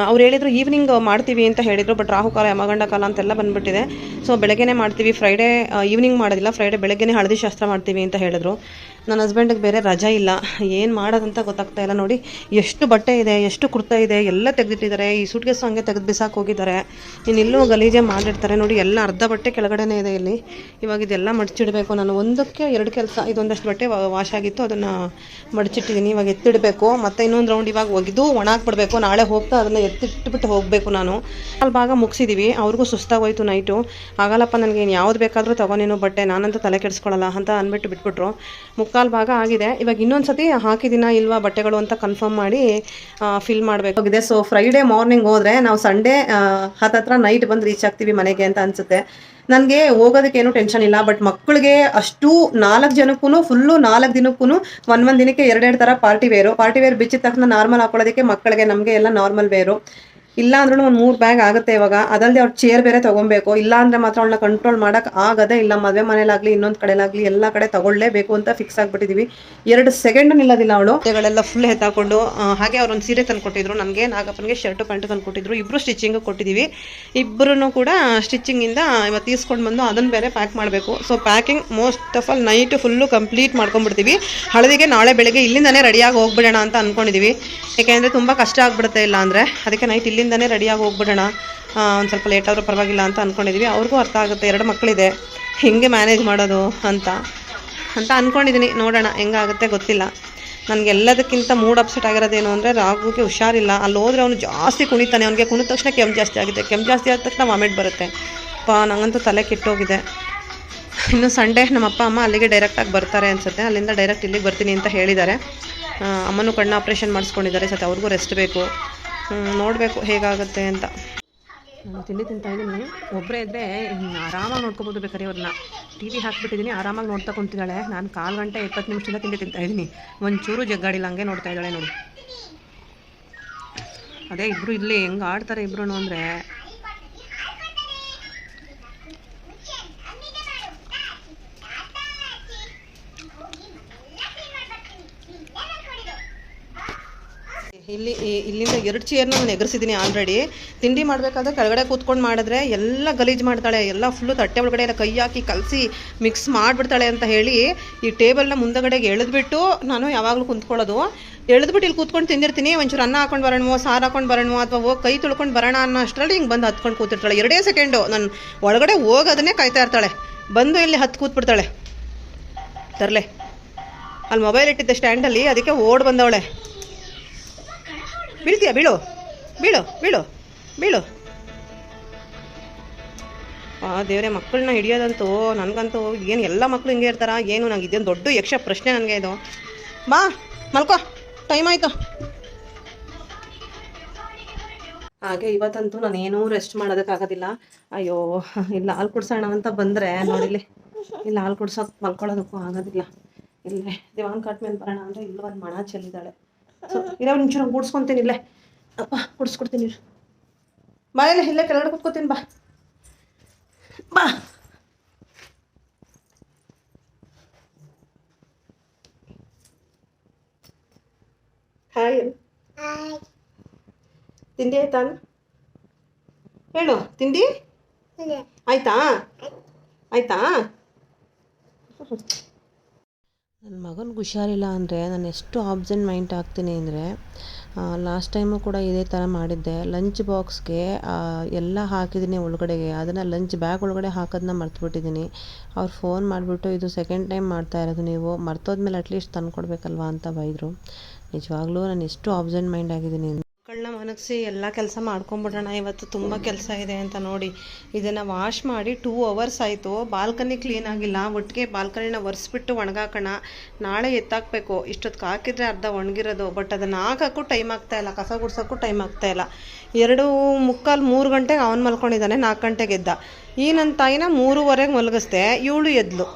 ಅವ್ರು ಹೇಳಿದರು ಈವ್ನಿಂಗ್ ಮಾಡ್ತೀವಿ ಅಂತ ಹೇಳಿದರು ಬಟ್ ರಾಹುಕಾಲ ಯಮಗಂಡ ಕಾಲ ಅಂತೆಲ್ಲ ಬಂದುಬಿಟ್ಟಿದೆ. ಸೊ ಬೆಳಗ್ಗೆನೇ ಮಾಡ್ತೀವಿ. ಫ್ರೈಡೇ ಈವ್ನಿಂಗ್ ಮಾಡೋದಿಲ್ಲ ಫ್ರೈಡೇ ಬೆಳಗ್ಗೆನೇ ಹಳದಿ ಶಾಸ್ತ್ರ ಮಾಡ್ತೀವಿ ಅಂತ ಹೇಳಿದ್ರು. ನನ್ನ ಹಸ್ಬೆಂಡಿಗೆ ಬೇರೆ ರಜಾ ಇಲ್ಲ. ಏನು ಮಾಡೋದಂತ ಗೊತ್ತಾಗ್ತಾ ಇಲ್ಲ ನೋಡಿ. ಎಷ್ಟು ಬಟ್ಟೆ ಇದೆ, ಎಷ್ಟು ಕುರ್ತಾ ಇದೆ, ಎಲ್ಲ ತೆಗೆದಿಟ್ಟಿದ್ದಾರೆ. ಈ ಸೂಟ್ಗೆಸ್ ಹಂಗೆ ತೆಗೆದು ಬಿಸಾಕ್ ಹೋಗಿದ್ದಾರೆ. ಇನ್ನಿಲ್ಲೂ ಗಲೀಜೆ ಮಾಡಿರ್ತಾರೆ ನೋಡಿ. ಎಲ್ಲ ಅರ್ಧ ಬಟ್ಟೆ ಕೆಳಗಡೆನೇ ಇದೆ ಇಲ್ಲಿ. ಇವಾಗ ಇದೆಲ್ಲ ಮಡಚಿಡಬೇಕು. ನಾನು ಒಂದಕ್ಕೆ ಎರಡು ಕೆಲಸ, ಇದೊಂದಷ್ಟು ಬಟ್ಟೆ ವಾಶ್ ಆಗಿತ್ತು. ಅದನ್ನು ಮಡಚಿಟ್ಟಿದ್ದೀನಿ ಇವಾಗ ಎತ್ತಿಡಬೇಕು. ಮತ್ತೆ ಇನ್ನೊಂದು ರೌಂಡ್ ಇವಾಗ ಒಗೆದು ಒಣಾಕ್ಬಿಡ್ಬೇಕು ನಾಳೆ ಹೋಗ್ತಾ ಅದನ್ನು ಎತ್ತಿಟ್ಬಿಟ್ಟು ಹೋಗಬೇಕು ನಾನು. ಅಲ್ಲಿ ಭಾಗ ಮುಗಿಸಿದ್ದೀವಿ ಅವ್ರಿಗೂ ಸುಸ್ತಾಗೋಯ್ತು ನೈಟು ಆಗಲ್ಲಪ್ಪ ನನಗೆ ಯಾವ್ದು ಬೇಕಾದರೂ ತಗೋ ಬಟ್ಟೆ. ನಾನಂತೂ ತಲೆ ಕೆಡಿಸ್ಕೊಳ್ಳಲ್ಲ ಅಂತ ಅಂದ್ಬಿಟ್ಟು ಬಿಟ್ಬಿಟ್ರು. ಮುಕ್ಕಾಲು ಮುಕ್ಕಾಲು ಭಾಗ ಆಗಿದೆ. ಇವಾಗ ಇನ್ನೊಂದು ಸತಿ ಹಾಕಿದಿನ ಇಲ್ವಾ ಬಟ್ಟೆಗಳು ಅಂತ ಕನ್ಫರ್ಮ್ ಮಾಡಿ ಫಿಲ್ ಮಾಡಬೇಕು. ಆಗಿದೆ ಸೊ ಫ್ರೈಡೇ ಮಾರ್ನಿಂಗ್ ಹೋದ್ರೆ ನಾವು ಸಂಡೇ ಹತ್ತತ್ರ ನೈಟ್ ಬಂದು ರೀಚ್ ಆಗ್ತೀವಿ ಮನೆಗೆ ಅಂತ ಅನಿಸುತ್ತೆ. ನನಗೆ ಹೋಗೋದಕ್ಕೇನು ಟೆನ್ಷನ್ ಇಲ್ಲ ಬಟ್ ಮಕ್ಕಳಿಗೆ ಅಷ್ಟು ನಾಲ್ಕು ಜನಕ್ಕೂ ಫುಲ್ಲು ನಾಲ್ಕು ದಿನಕ್ಕೂ ಒಂದು ಒಂದ್ ದಿನಕ್ಕೆ ಎರಡೆರಡು ಥರ ಪಾರ್ಟಿ ವೇರು ಪಾರ್ಟಿ ವೇರ್ ಬಿಚ್ಚಿದ ತಕ್ಷಣ ನಾರ್ಮಲ್ ಹಾಕೊಳ್ಳೋದಕ್ಕೆ ಮಕ್ಕಳಿಗೆ ನಮಗೆ ಎಲ್ಲ ನಾರ್ಮಲ್ ವೇರು ಇಲ್ಲ ಅಂದ್ರೂ ಒಂದು ಮೂರು ಬ್ಯಾಗ್ ಆಗುತ್ತೆ ಇವಾಗ. ಅದಲ್ಲದೆ ಅವ್ರು ಚೇರ್ ಬೇರೆ ತಗೊಬೇಕು. ಇಲ್ಲ ಅಂದರೆ ಮಾತ್ರ ಅವಳನ್ನ ಕಂಟ್ರೋಲ್ ಮಾಡೋಕೆ ಆಗದೇ ಇಲ್ಲ. ಮದುವೆ ಮನೇಲಾಗಲಿ, ಇನ್ನೊಂದು ಕಡೆಲಾಗಲಿ ಎಲ್ಲ ಕಡೆ ತೊಗೊಳ್ಳೇಬೇಕು ಅಂತ ಫಿಕ್ಸ್ ಆಗಿಬಿಟ್ಟಿದ್ದೀವಿ ಎರಡು ಸೆಕೆಂಡ್ ನಿಲ್ಲೋದಿಲ್ಲ ಅವಳು. ಬಟ್ಟೆಗಳೆಲ್ಲ ಫುಲ್ ಎತ್ತಾಕೊಂಡು ಹಾಗೆ ಅವ್ರೊಂದು ಸೀರೆ ತಂದು ಕೊಟ್ಟಿದ್ರು. ನನಗೆ ನಾಗಪ್ಪನಿಗೆ ಶರ್ಟು ಪ್ಯಾಂಟ್ ತಂದು ಕೊಟ್ಟಿದ್ರು. ಸ್ಟಿಚಿಂಗು ಕೊಟ್ಟಿದ್ದೀವಿ ಇಬ್ಬರೂ ಕೂಡ ಸ್ಟಿಚಿಂಗ್ ಇಂದ ಇವತ್ತು ಈಸ್ಕೊಂಡು ಬಂದು ಅದನ್ನ ಬೇರೆ ಪ್ಯಾಕ್ ಮಾಡಬೇಕು. So packing most of all night full complete ಮಾಡ್ಕೊಂಡ್ಬಿಡ್ತೀವಿ. ಹಳದಿಗೆ ನಾಳೆ ಬೆಳಗ್ಗೆ ಇಲ್ಲಿಂದನೇ ರೆಡಿಯಾಗಿ ಹೋಗ್ಬಿಡೋಣ ಅಂತ ಅಂದ್ಕೊಂಡಿದ್ದೀವಿ ಯಾಕೆಂದರೆ ತುಂಬ ಕಷ್ಟ ಆಗ್ಬಿಡುತ್ತೆ ಇಲ್ಲ ಅಂದರೆ ಅದಕ್ಕೆ ನೈಟ್ ಇಲ್ಲಿಂದನೇ ರೆಡಿಯಾಗಿ ಹೋಗ್ಬಿಡೋಣ. ಒಂದು ಸ್ವಲ್ಪ ಲೇಟ್ ಆದರೂ ಪರವಾಗಿಲ್ಲ ಅಂತ ಅಂದ್ಕೊಂಡಿದ್ದೀವಿ ಅವ್ರಿಗೂ ಅರ್ಥ ಆಗುತ್ತೆ. ಎರಡು ಮಕ್ಕಳಿದೆ ಹೆಂಗೆ ಮ್ಯಾನೇಜ್ ಮಾಡೋದು ಅಂತ. ಅಂತ ಅಂದ್ಕೊಂಡಿದ್ದೀನಿ ನೋಡೋಣ ಹೆಂಗಾಗುತ್ತೆ ಗೊತ್ತಿಲ್ಲ. ನನಗೆ ಎಲ್ಲದಕ್ಕಿಂತ ಮೂಡ್ ಅಪ್ಸೆಟ್ ಆಗಿರೋದೇನು ಅಂದರೆ ರಾಘುಗೆ ಹುಷಾರಿಲ್ಲ. ಅಲ್ಲಿ ಹೋದ್ರೆ ಅವನು ಜಾಸ್ತಿ ಕುಣಿತಾನೆ. ಅವನಿಗೆ ಕುಣಿದ ತಕ್ಷಣ ಕೆಮ್ಮು ಜಾಸ್ತಿ ಆಗಿದೆ ಕೆಮ್ಮು ಜಾಸ್ತಿ ಆದ ತಕ್ಷಣ ವಾಮಿಟ್ ಬರುತ್ತೆ. ಪಾ, ನಂಗಂತೂ ತಲೆ ಕೆಟ್ಟೋಗಿದೆ. ಇನ್ನು ಸಂಡೇ ನಮ್ಮ ಅಪ್ಪ, ಅಮ್ಮ ಅಲ್ಲಿಗೆ ಡೈರೆಕ್ಟಾಗಿ ಬರ್ತಾರೆ ಅನ್ಸುತ್ತೆ. ಅಲ್ಲಿಂದ ಡೈರೆಕ್ಟ್ ಇಲ್ಲಿಗೆ ಬರ್ತೀನಿ ಅಂತ ಹೇಳಿದ್ದಾರೆ. ಅಮ್ಮನೂ ಕಣ್ಣು ಆಪ್ರೇಷನ್ ಮಾಡಿಸ್ಕೊಂಡಿದ್ದಾರೆ. ಸತೆ ಅವ್ರಿಗೂ ರೆಸ್ಟ್ ಬೇಕು. ನೋಡಬೇಕು ಹೇಗಾಗುತ್ತೆ ಅಂತ. ನಾನು ತಿಂಡಿ ತಿಂತಾ ಇದ್ದೀನಿ. ಒಬ್ಬರೇ ಇದ್ದರೆ ಆರಾಮಾಗಿ ನೋಡ್ಕೊಬೋದು ಬೇಕಾದ್ರೆ ಅವ್ರನ್ನ ಟಿ ವಿ ಹಾಕಿಬಿಟ್ಟಿದ್ದೀನಿ, ಆರಾಮಾಗಿ ನೋಡ್ತಾ ಕುಂತಿದ್ದಾಳೆ. ನಾನು ಕಾಲು ಗಂಟೆ ಇಪ್ಪತ್ತು ನಿಮಿಷದಿಂದ ತಿಂಡಿ ತಿಂತಾ ಇದ್ದೀನಿ. ಒಂಚೂರು ಜಗ್ಗಾಡಿಲ್ಲ ಹಂಗೆ ನೋಡ್ತಾ ಇದ್ದಾಳೆ ನೋಡಿ. ಅದೇ ಇಬ್ಬರು ಇಲ್ಲಿ ಹೆಂಗೆ ಆಡ್ತಾರೆ ಇಬ್ರು ಅಂದರೆ ಇಲ್ಲಿ ಇಲ್ಲಿಂದ ಎರಡು ಚೇರ್ನ ನಾನು ಎಗರಿಸಿದ್ದೀನಿ ಆಲ್ರೆಡಿ ತಿಂಡಿ ಮಾಡಬೇಕಾದ್ರೆ ಕೆಳಗಡೆ ಕೂತ್ಕೊಂಡು ಮಾಡಿದ್ರೆ ಎಲ್ಲ ಗಲೀಜು ಮಾಡ್ತಾಳೆ, ಎಲ್ಲ ಫುಲ್ಲು ತಟ್ಟೆ ಒಳಗಡೆ ಎಲ್ಲ ಕೈ ಹಾಕಿ ಕಲಸಿ ಮಿಕ್ಸ್ ಮಾಡಿಬಿಡ್ತಾಳೆ ಅಂತ ಹೇಳಿ ಈ ಟೇಬಲ್ನ ಮುಂದಗಡೆಗೆ ಎಳೆದ್ಬಿಟ್ಟು ನಾನು ಯಾವಾಗಲೂ ಕುಂತ್ಕೊಳ್ಳೋದು. ಎಳೆದ್ಬಿಟ್ಟು ಇಲ್ಲಿ ಕೂತ್ಕೊಂಡು ತಿಂದಿರ್ತೀನಿ, ಒಂಚೂರು ಅನ್ನ ಹಾಕೊಂಡು ಬರೋಣವೋ, ಸಾರು ಹಾಕೊಂಡು ಬರೋಣವೋ, ಅಥವಾ ಹೋಗಿ ಕೈ ತೊಳ್ಕೊಂಡು ಬರೋಣ ಅನ್ನೋ ಅಷ್ಟರಲ್ಲಿ ಹಿಂಗೆ ಬಂದು ಹತ್ಕೊಂಡು ಕೂತಿರ್ತಾಳೆ. ಎರಡೇ ಸೆಕೆಂಡು ನಾನು ಒಳಗಡೆ ಹೋಗೋದನ್ನೇ ಕಾಯ್ತಾ ಇರ್ತಾಳೆ. ಬಂದು ಇಲ್ಲಿ ಹತ್ತು ಕೂತ್ಬಿಡ್ತಾಳೆ. ತರಲೆ. ಅಲ್ಲಿ ಮೊಬೈಲ್ ಇಟ್ಟಿದ್ದೆ ಸ್ಟ್ಯಾಂಡಲ್ಲಿ ಅದಕ್ಕೆ ಓಡ್ ಬಂದವಳೆ. ಬೀಳ್ತೀಯ? ಬೀಳು. ಬೀಳು ಬೀಳು ಬೀಳು. ಆ, ದೇವರೇ, ಮಕ್ಕಳನ್ನ ಹಿಡಿಯೋದಂತೂ ನನಗಂತೂ ಏನು ಎಲ್ಲ ಮಕ್ಕಳು ಹಿಂಗೆ ಇರ್ತಾರ? ಏನು ನಂಗೆ ಇದೇನು ದೊಡ್ಡ ಯಕ್ಷ ಪ್ರಶ್ನೆ ನನಗೆ ಇದು. ಬಾ, ಮಲ್ಕೋ. ಟೈಮ್ ಆಯಿತು. ಹಾಗೆ ಇವತ್ತಂತೂ ನಾನು ಏನೂ ರೆಸ್ಟ್ ಮಾಡೋದಕ್ಕಾಗೋದಿಲ್ಲ. ಅಯ್ಯೋ, ಇಲ್ಲ ಹಾಲು ಕುಡ್ಸೋಣ ಅಂತ ಬಂದರೆ ನೋಡಿಲಿ ಇಲ್ಲ. ಹಾಲು ಕುಡ್ಸೋಕೆ ಮಲ್ಕೊಳ್ಳೋದಕ್ಕೂ ಆಗೋದಿಲ್ಲ. ಇಲ್ಲೇ, ದಿವಾನ್ ಕಾಟ್ ಮೇಲೆ ಬರೋಣ ಅಂದರೆ ಇಲ್ಲ ಒಂದು ಮಣ ಚೆಲ್ಲಿದ್ದಾಳೆ ಸೊ ಇರೋ ಒಂದು ನಿಮಿಷ ಕೂಡ್ಸ್ಕೊತೀನಿ ಇಲ್ಲೇ ಅಪ್ಪ ಕುಡಿಸ್ಕೊಡ್ತೀನಿ ಇರು. ಬಾ ಇಲ್ಲ ಇಲ್ಲೇ ಕೆಳಗಡೆ ಕೂತ್ಕೋತೀನಿ ಬಾ. ಬಾ. ಹಾಯ್ ತಿಂಡಿ ಆಯ್ತಾ ಹೇಳು ತಿಂಡಿ? ಆಯ್ತಾ. ಆಯ್ತಾ? ನನ್ನ ಮಗನಿಗೆ ಹುಷಾರಿಲ್ಲ ಅಂದರೆ ನಾನು ಎಷ್ಟು ಆಬ್ಸೆಂಟ್ ಮೈಂಡ್ ಆಗ್ತೀನಿ ಅಂದರೆ ಲಾಸ್ಟ್ ಟೈಮು ಕೂಡ ಇದೇ ಥರ ಮಾಡಿದ್ದೆ. ಲಂಚ್ ಬಾಕ್ಸ್ಗೆ ಎಲ್ಲ ಹಾಕಿದ್ದೀನಿ ಒಳಗಡೆಗೆ. ಅದನ್ನು ಲಂಚ್ ಬ್ಯಾಗ್ ಒಳಗಡೆ ಹಾಕೋದನ್ನ ಮರ್ತುಬಿಟ್ಟಿದ್ದೀನಿ ಅವ್ರು ಫೋನ್ ಮಾಡಿಬಿಟ್ಟು ಇದು ಸೆಕೆಂಡ್ ಟೈಮ್ ಮಾಡ್ತಾ ಇರೋದು ನೀವು. ಮರ್ತೋದ್ಮೇಲೆ ಅಟ್ಲೀಸ್ಟ್ ತಂದ್ಕೊಡ್ಬೇಕಲ್ವಾ ಅಂತ ಬೈದರು. ನಿಜವಾಗ್ಲೂ ನಾನು ಎಷ್ಟು ಆಬ್ಸೆಂಟ್ ಮೈಂಡ್ ಆಗಿದ್ದೀನಿ ಮನಗಿಸಿ ಎಲ್ಲ ಕೆಲಸ ಮಾಡ್ಕೊಂಬಿಡೋಣ. ಇವತ್ತು ತುಂಬ ಕೆಲಸ ಇದೆ ಅಂತ ನೋಡಿ. ಇದನ್ನು ವಾಶ್ ಮಾಡಿ ಟೂ ಅವರ್ಸ್ ಆಯಿತು. ಬಾಲ್ಕನಿ ಕ್ಲೀನ್ ಆಗಿಲ್ಲ. ಒಟ್ಟಿಗೆ ಬಾಲ್ಕನಿನ ಒರೆಸ್ಬಿಟ್ಟು ಒಣಗಾಕೋಣ. ನಾಳೆ ಎತ್ತಾಕಬೇಕು. ಇಷ್ಟೊತ್ತಿಗೆ ಹಾಕಿದ್ರೆ ಅರ್ಧ ಒಣಗಿರೋದು. ಬಟ್ ಅದನ್ನು ಹಾಕೋಕ್ಕೂ ಟೈಮ್ ಆಗ್ತಾ ಇಲ್ಲ. ಕಸ ಗುಡ್ಸೋಕ್ಕೂ ಟೈಮ್ ಆಗ್ತಾ ಇಲ್ಲ. ಎರಡು ಮುಕ್ಕಾಲು ಮೂರು ಗಂಟೆಗೆ ಅವನು ಮಲ್ಕೊಂಡಿದ್ದಾನೆ. ನಾಲ್ಕು ಗಂಟೆಗೆ ಎದ್ದ. ಈ ನನ್ನ ತಾಯಿನ ಮೂರುವರೆಗೆ ಮಲಗಿಸ್ದೆ. ಇವಳು ಎದ್ಲು.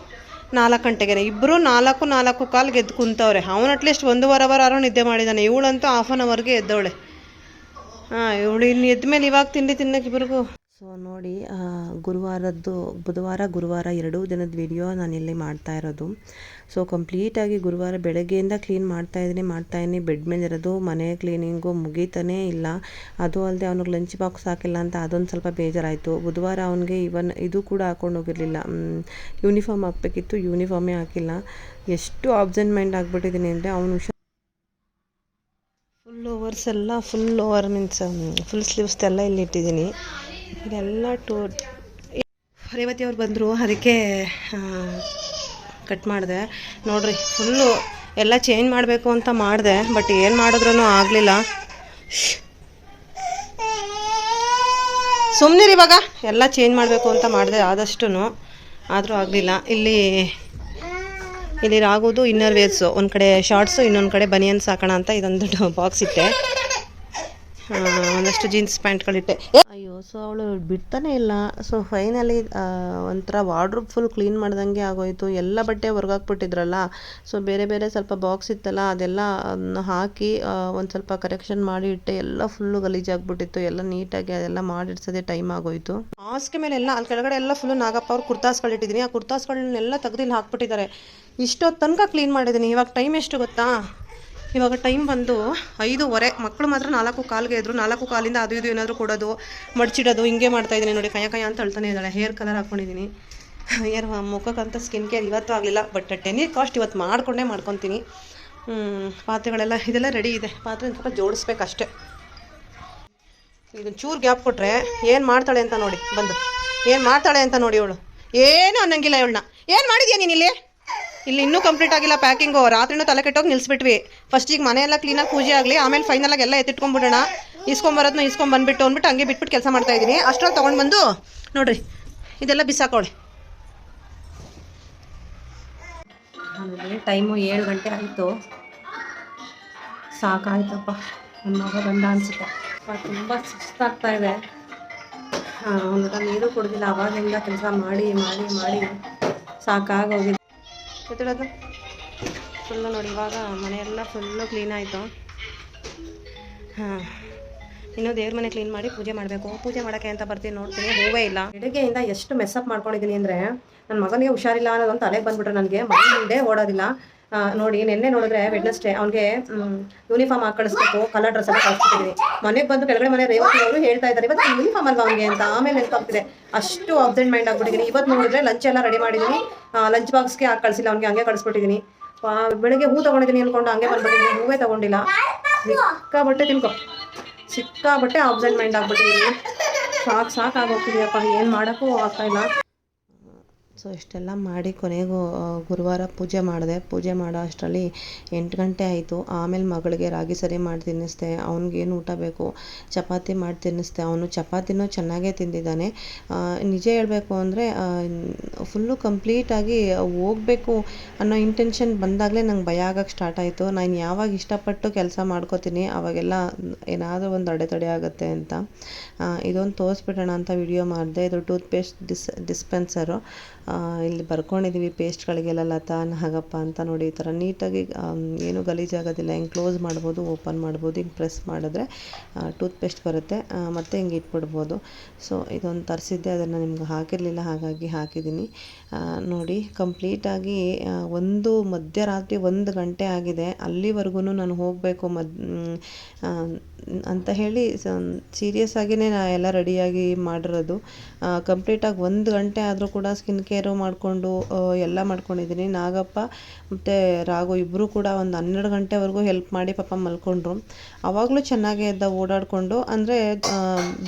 ನಾಲ್ಕು ಗಂಟೆಗೆ ಇಬ್ಬರು ನಾಲ್ಕು ನಾಲ್ಕು ಕಾಲ್ಗೆ ಎದ್ದು ಕುಂತವ್ರೆ. ಅವನು ಅಟ್ಲೀಸ್ಟ್ ಒಂದೂವರೆ ಅವರ್ ಆರೋ ನಿದ್ದೆ ಮಾಡಿದ್ದಾನೆ ಇವಳಂತೂ ಹಾಫ್ ಆನ್ ಅವರ್ಗೆ ಎದ್ದವಳೆ. ಹಾಂ, ಇವಳು ಇನ್ನು ಎದ್ದ ಮೇಲೆ ಇವಾಗ ತಿಂಡಿ ತಿನ್ನಕ್ಕೆ ಇಬ್ಬರಿಗೂ ಸೊ ನೋಡಿ ಗುರುವಾರದ್ದು, ಬುಧವಾರ, ಗುರುವಾರ ಎರಡೂ ದಿನದ ವಿಡಿಯೋ ನಾನು ಇಲ್ಲಿ ಮಾಡ್ತಾ ಇರೋದು. ಸೊ ಕಂಪ್ಲೀಟಾಗಿ ಗುರುವಾರ ಬೆಳಗ್ಗೆಯಿಂದ ಕ್ಲೀನ್ ಮಾಡ್ತಾ ಇದ್ದೀನಿ ಮಾಡ್ತಾ ಇದ್ದೀನಿ. ಬೆಡ್ ಮೇಲೆ ಇರೋದು, ಮನೆ ಕ್ಲೀನಿಂಗು ಮುಗೀತಾನೇ ಇಲ್ಲ. ಅದು ಅಲ್ಲದೆ ಅವ್ನಿಗೆ ಲಂಚ್ ಬಾಕ್ಸ್ ಹಾಕಿಲ್ಲ ಅಂತ ಅದೊಂದು ಸ್ವಲ್ಪ ಬೇಜಾರಾಯಿತು. ಬುಧವಾರ ಅವನಿಗೆ ಇವನ್, ಇದು ಕೂಡ ಹಾಕೊಂಡು ಹೋಗಿರಲಿಲ್ಲ. ಯೂನಿಫಾರ್ಮ್ ಹಾಕಬೇಕಿತ್ತು ಯೂನಿಫಾರ್ಮೇ ಹಾಕಿಲ್ಲ. ಎಷ್ಟು ಆಬ್ಸೆಂಟ್ ಮೈಂಡ್ ಆಗಿಬಿಟ್ಟಿದ್ದೀನಿ ಅಂದರೆ ಅವನು ಹುಷಾರ್ ಫುಲ್ ಓವರ್ಸ್ ಎಲ್ಲ full over means full sleeves ಎಲ್ಲ ಇಲ್ಲಿ ಇಟ್ಟಿದ್ದೀನಿ. ಇದೆಲ್ಲ ಟೂ ರೇವತಿ ಅವ್ರು ಬಂದರು, ಅದಕ್ಕೆ ಕಟ್ ಮಾಡಿದೆ. ನೋಡ್ರಿ ಫುಲ್ಲು ಎಲ್ಲ ಚೇಂಜ್ ಮಾಡಬೇಕು ಅಂತ ಮಾಡಿದೆ ಬಟ್ ಏನು ಮಾಡಿದ್ರೂ ಆಗಲಿಲ್ಲ. ಸುಮ್ಮನಿರಿ ಇವಾಗ. ಎಲ್ಲ ಚೇಂಜ್ ಮಾಡಬೇಕು ಅಂತ ಮಾಡಿದೆ ಆದಷ್ಟು ಆದರೂ ಆಗಲಿಲ್ಲ. ಇಲ್ಲಿ ಇಲ್ಲಿ ರಾಗೋದು ಇನ್ನರ್ ವೇರ್ಸು. ಒಂದು ಕಡೆ ಶಾರ್ಟ್ಸು, ಇನ್ನೊಂದು ಕಡೆ ಬನಿಯನ್ಸ್ ಸಾಕೋಣ ಅಂತ ಇದೊಂದು ಬಾಕ್ಸ್ ಇಟ್ಟೆ. ಒಂದಷ್ಟು ಜೀನ್ಸ್ ಪ್ಯಾಂಟ್ಗಳಿಟ್ಟೆ. ಅಯ್ಯೋ ಸೊ ಅವಳು ಬಿಡ್ತಾನೆ ಇಲ್ಲ. ಸೊ ಫೈನಲಿ ಒಂಥರ ವಾರ್ಡ್ರೂಬ್ ಫುಲ್ ಕ್ಲೀನ್ ಮಾಡ್ದಂಗೆ ಆಗೋಯ್ತು. ಎಲ್ಲ ಬಟ್ಟೆ ಹೊರ್ಗಾಕ್ಬಿಟ್ಟಿದ್ರಲ್ಲ ಸೊ ಬೇರೆ ಬೇರೆ ಸ್ವಲ್ಪ ಬಾಕ್ಸ್ ಇತ್ತಲ್ಲ, ಅದೆಲ್ಲ ಹಾಕಿ ಒಂದು ಸ್ವಲ್ಪ ಕರೆಕ್ಷನ್ ಮಾಡಿ ಇಟ್ಟೆ. ಎಲ್ಲ ಫುಲ್ಲು ಗಲೀಜಾಗ್ಬಿಟ್ಟಿತ್ತು. ಎಲ್ಲ ನೀಟಾಗಿ ಅದೆಲ್ಲ ಮಾಡಿಡ್ಸೋದೇ ಟೈಮ್ ಆಗೋಯ್ತು. ಹಾಸಿಗೆ ಮೇಲೆ ಎಲ್ಲ ಅಲ್ಲಿ ಕೆಳಗಡೆ ಎಲ್ಲ ಫುಲ್ಲು ನಾಗಪ್ಪ ಅವ್ರು ಕುರ್ತಾಸ್ಗಳು ಇಟ್ಟಿದ್ದೀನಿ ಆ ಕುರ್ತಾಸ್ಗಳನ್ನೆಲ್ಲ ತೆಗ್ದಿಲ್ಲಿ ಹಾಕ್ಬಿಟ್ಟಿದ್ದಾರೆ. ಇಷ್ಟೊತ್ತು ತನಕ ಕ್ಲೀನ್ ಮಾಡಿದ್ದೀನಿ ಇವಾಗ ಟೈಮ್ ಎಷ್ಟು ಗೊತ್ತಾ? ಇವಾಗ ಟೈಮ್ ಬಂದು ಐದೂವರೆ. ಮಕ್ಕಳು ಮಾತ್ರ ನಾಲ್ಕು ಕಾಲ್ಗೆ ಇದ್ರು ನಾಲ್ಕು ಕಾಲಿಂದ ಅದು ಇದು ಏನಾದರೂ ಕೊಡೋದು, ಮಡ್ಚಿಡೋದು, ಹಿಂಗೆ ಮಾಡ್ತಾ ಇದ್ದೀನಿ ನೋಡಿ. ಕಯ ಕಯ ಅಂತ ಅಳ್ತಾನೆ ಇದ್ದಾಳೆ. ಹೇರ್ ಕಲರ್ ಹಾಕ್ಕೊಂಡಿದ್ದೀನಿ ಹೇರ್ ಮುಖಕ್ಕಂತ ಸ್ಕಿನ್ ಕೇರ್ ಇವತ್ತು ಆಗಲಿಲ್ಲ ಬಟ್ ಟೆನ್ನಿ ಕಾಸ್ಟ್ ಇವತ್ತು ಮಾಡ್ಕೊಂಡೇ ಮಾಡ್ಕೊತೀನಿ. ಪಾತ್ರೆಗಳೆಲ್ಲ, ಇದೆಲ್ಲ ರೆಡಿ ಇದೆ. ಪಾತ್ರೆ ಸ್ವಲ್ಪ ಜೋಡಿಸ್ಬೇಕಷ್ಟೆ. ಇದನ್ನ ಚೂರು ಗ್ಯಾಪ್ ಕೊಟ್ಟರೆ ಏನು ಮಾಡ್ತಾಳೆ ಅಂತ ನೋಡಿ, ಬಂದು. ಏನು ಮಾಡ್ತಾಳೆ ಅಂತ ನೋಡಿ ಇವಳು. ಏನೂ ಅನ್ನಂಗಿಲ್ಲ ಇವಳನ್ನ. ಏನು ಮಾಡಿದ್ಯಾ ನೀನು ಇಲ್ಲಿ ಇನ್ನೂ ಕಂಪ್ಲೀಟ್ ಆಗಿಲ್ಲ ಪ್ಯಾಕಿಂಗು. ರಾತ್ರಿನೂ ತಲೆ ಕೆಟ್ಟೋಗಿ ನಿಲ್ಲಿಸ್ಬಿಟ್ವಿ ಫಸ್ಟ್ ಈಗ ಮನೆಯೆಲ್ಲ ಕ್ಲೀನಾಗಿ ಪೂಜೆ ಆಗಲಿ, ಆಮೇಲೆ ಫೈನಲಾಗಿ ಎಲ್ಲ ಎತ್ತಿಟ್ಕೊಂಡ್ಬಿಡೋಣ. ಇಸ್ಕೊಂಬರೋದನ್ನ ಇಸ್ಕೊಂಬಂದ್ಬಿಟ್ಟು ಅಂದ್ಬಿಟ್ಟು ಹಂಗೆ ಬಿಟ್ಬಿಟ್ಟು ಕೆಲಸ ಮಾಡ್ತಾ ಇದ್ದೀನಿ. ಅಷ್ಟ್ರಲ್ಲಿ ತೊಗೊಂಡು ಬಂದು ನೋಡ್ರಿ, ಇದೆಲ್ಲ ಬಿಸಾಕೊಳ್ಳಿ ಟೈಮು ಏಳು ಗಂಟೆ ಆಯಿತು. ಸಾಕಾಯ್ತಪ್ಪ. ನನ್ನ ಮಗ ಬಂದ ಅನ್ಸುತ್ತೆ. ತುಂಬ ಸುಸ್ತಾಗ್ತಾ ಇದೆ. ಒಂದು ನೀರು ಕುಡ್ದಿಲ್ಲ. ಅವಾಗಿಂದ ಕೆಲಸ ಮಾಡಿ ಮಾಡಿ ಮಾಡಿ. ಸಾಕಾಗೋಗಿದೆ ಎತ್ತಿಡೋದು ಫುಲ್ಲು ನೋಡಿ, ಇವಾಗ ಮನೆಯೆಲ್ಲ ಫುಲ್ಲು ಕ್ಲೀನ್ ಆಯಿತು. ಹಾಂ. ಇನ್ನೂ ದೇವ್ರ ಮನೆ ಕ್ಲೀನ್ ಮಾಡಿ ಪೂಜೆ ಮಾಡಬೇಕು. ಪೂಜೆ ಮಾಡೋಕ್ಕೆ ಅಂತ ಬರ್ತೀನಿ ನೋಡ್ತೀನಿ ಹೂವೇ ಇಲ್ಲ. ಬೆಳಗ್ಗೆಯಿಂದ ಎಷ್ಟು ಮೆಸ್ಸಪ್ ಮಾಡ್ಕೊಂಡಿದ್ದೀನಿ ಅಂದರೆ ನನ್ನ ಮಗನಿಗೆ ಹುಷಾರಿಲ್ಲ ಅನ್ನೋದೊಂದು ತಲೆಗೆ ಬಂದ್ಬಿಟ್ರೆ ನನಗೆ. ಮನೆ ಮುಂದೆ ಓಡೋದಿಲ್ಲ. ನೋಡಿ, ನಿನ್ನೆ ನೋಡಿದ್ರೆ ವೆಡ್ನಸ್ಡೇ ಅವ್ನಿಗೆ ಯೂನಿಫಾರ್ಮ್ ಹಾಕಿ ಕಳಿಸ್ಬೇಕು ಕಲರ್ ಡ್ರೆಸ್ ಎಲ್ಲ ಕಳಿಸ್ಬಿಟ್ಟಿದ್ದೀನಿ ಮನೆಗೆ ಬಂದು ಕೆಳಗಡೆ ಮನೆ ರೇವತಿ ಅವರು ಹೇಳ್ತಾ ಇದ್ದಾರೆ, ಇವತ್ತು ಯೂನಿಫಾರ್ಮ್ ಅಲ್ವಾ ಅವ್ನಿಗೆ? ಅಂತ ಆಮೇಲೆ ನೆನಪಾಗ್ತಿದೆ. ಅಷ್ಟು ಅಬ್ಸೆಂಟ್ ಮೈಂಡ್ ಆಗ್ಬಿಟ್ಟಿದ್ದೀನಿ ಇವತ್ತು ನೋಡಿದ್ರೆ ಲಂಚ್ ಎಲ್ಲ ರೆಡಿ ಮಾಡಿದ್ದೀನಿ ಲಂಚ್ ಬಾಕ್ಸ್ಗೆ ಹಾಕಿ ಕಳಿಸಿಲ್ಲ, ಅವ್ನಿಗೆ ಹಂಗೆ ಕಳಿಸ್ಬಿಟ್ಟಿದ್ದೀನಿ ಬೆಳಗ್ಗೆ ಹೂ ತೊಗೊಂಡಿದ್ದೀನಿ ಅಂದ್ಕೊಂಡು ಹಂಗೆ ಬಂದ್ಬಿಟ್ಟಿದ್ದೀನಿ ಹೂವೇ ತಗೊಂಡಿಲ್ಲ. ಸಿಕ್ಕಾಬಟ್ಟೆ ತಿನ್ಕೊ. ಸಿಕ್ಕಾಬಟ್ಟೆ ಅಬ್ಸೆಂಟ್ ಮೈಂಡ್ ಆಗ್ಬಿಟ್ಟಿದ್ದೀನಿ ಸಾಕು ಸಾಕಾಗೋಗ್ತಿದೆಯಪ್ಪ ಏನು ಮಾಡೋಕ್ಕೂ ಆಗ್ತಾ ಇಲ್ಲ. ಸೊ ಇಷ್ಟೆಲ್ಲ ಮಾಡಿ ಕೊನೆಗೂ ಗುರುವಾರ ಪೂಜೆ ಮಾಡಿದೆ. ಪೂಜೆ ಮಾಡೋ ಅಷ್ಟರಲ್ಲಿ ಎಂಟು ಗಂಟೆ ಆಯಿತು. ಆಮೇಲೆ ಮಗಳಿಗೆ ರಾಗಿ ಸರಿ ಮಾಡಿ ತಿನ್ನಿಸ್ದೆ. ಅವ್ನಿಗೇನು ಊಟ ಬೇಕು? ಚಪಾತಿ ಮಾಡಿ ತಿನ್ನಿಸ್ದೆ. ಅವನು ಚಪಾತಿನೂ ಚೆನ್ನಾಗೇ ತಿಂದಿದ್ದಾನೆ. ನಿಜ ಹೇಳಬೇಕು ಅಂದರೆ ಫುಲ್ಲು ಕಂಪ್ಲೀಟಾಗಿ ಹೋಗಬೇಕು ಅನ್ನೋ ಇಂಟೆನ್ಷನ್ ಬಂದಾಗಲೇ ನಂಗೆ ಭಯ ಆಗೋಕ್ಕೆ ಸ್ಟಾರ್ಟ್ ಆಯಿತು. ನಾನು ಯಾವಾಗ ಇಷ್ಟಪಟ್ಟು ಕೆಲಸ ಮಾಡ್ಕೋತೀನಿ, ಅವಾಗೆಲ್ಲ ಏನಾದರೂ ಒಂದು ಅಡೆತಡೆ ಆಗುತ್ತೆ ಅಂತ. ಇದೊಂದು ತೋರಿಸ್ಬಿಡೋಣ ಅಂತ ವಿಡಿಯೋ ಮಾಡಿದೆ. ಇದು ಟೂತ್ಪೇಸ್ಟ್ ಡಿಸ್, ಡಿಸ್ಪೆನ್ಸರು. ಇಲ್ಲಿ ಬರ್ಕೊಂಡಿದ್ದೀವಿ ಪೇಸ್ಟ್ಗಳಿಗೆಲ್ಲ ಲತಾ, ನಾಗಪ್ಪ ಅಂತ ನೋಡಿ ಈ ಥರ ನೀಟಾಗಿ ಏನು ಗಲೀಜಾಗೋದಿಲ್ಲ ಹಿಂಗೆ ಕ್ಲೋಸ್ ಮಾಡ್ಬೋದು, ಓಪನ್ ಮಾಡ್ಬೋದು ಹಿಂಗೆ ಪ್ರೆಸ್ ಮಾಡಿದ್ರೆ ಟೂತ್ ಪೇಸ್ಟ್ ಬರುತ್ತೆ. ಮತ್ತು ಹಿಂಗೆ ಇಟ್ಬಿಡ್ಬೋದು. ಸೊ, ಇದೊಂದು ತರಿಸಿದ್ದೆ, ಅದನ್ನು ನಿಮ್ಗೆ ಹಾಕಿರಲಿಲ್ಲ, ಹಾಗಾಗಿ ಹಾಕಿದ್ದೀನಿ. ನೋಡಿ, ಕಂಪ್ಲೀಟಾಗಿ ಒಂದು ಮಧ್ಯರಾತ್ರಿ ಒಂದು ಗಂಟೆ ಆಗಿದೆ. ಅಲ್ಲಿವರೆಗೂ ನಾನು ಹೋಗಬೇಕು ಮದ್ ಅಂತ ಹೇಳಿ ಸೀರಿಯಸ್ ಆಗಿಯೇ ನಾ ಎಲ್ಲ ರೆಡಿಯಾಗಿ ಮಾಡಿರೋದು. ಕಂಪ್ಲೀಟಾಗಿ ಒಂದು ಗಂಟೆ ಆದರೂ ಕೂಡ ಸ್ಕಿನ್ ಕೇರು ಮಾಡಿಕೊಂಡು ಎಲ್ಲ ಮಾಡ್ಕೊಂಡಿದ್ದೀನಿ. ನಾಗಪ್ಪ ಮತ್ತು ರಾಘು ಇಬ್ಬರೂ ಕೂಡ ಒಂದು ಹನ್ನೆರಡು ಗಂಟೆವರೆಗೂ ಹೆಲ್ಪ್ ಮಾಡಿ ಪಾಪ ಮಲ್ಕೊಂಡ್ರು. ಆವಾಗಲೂ ಚೆನ್ನಾಗೇ ಇದ್ದ ಓಡಾಡಿಕೊಂಡು, ಅಂದರೆ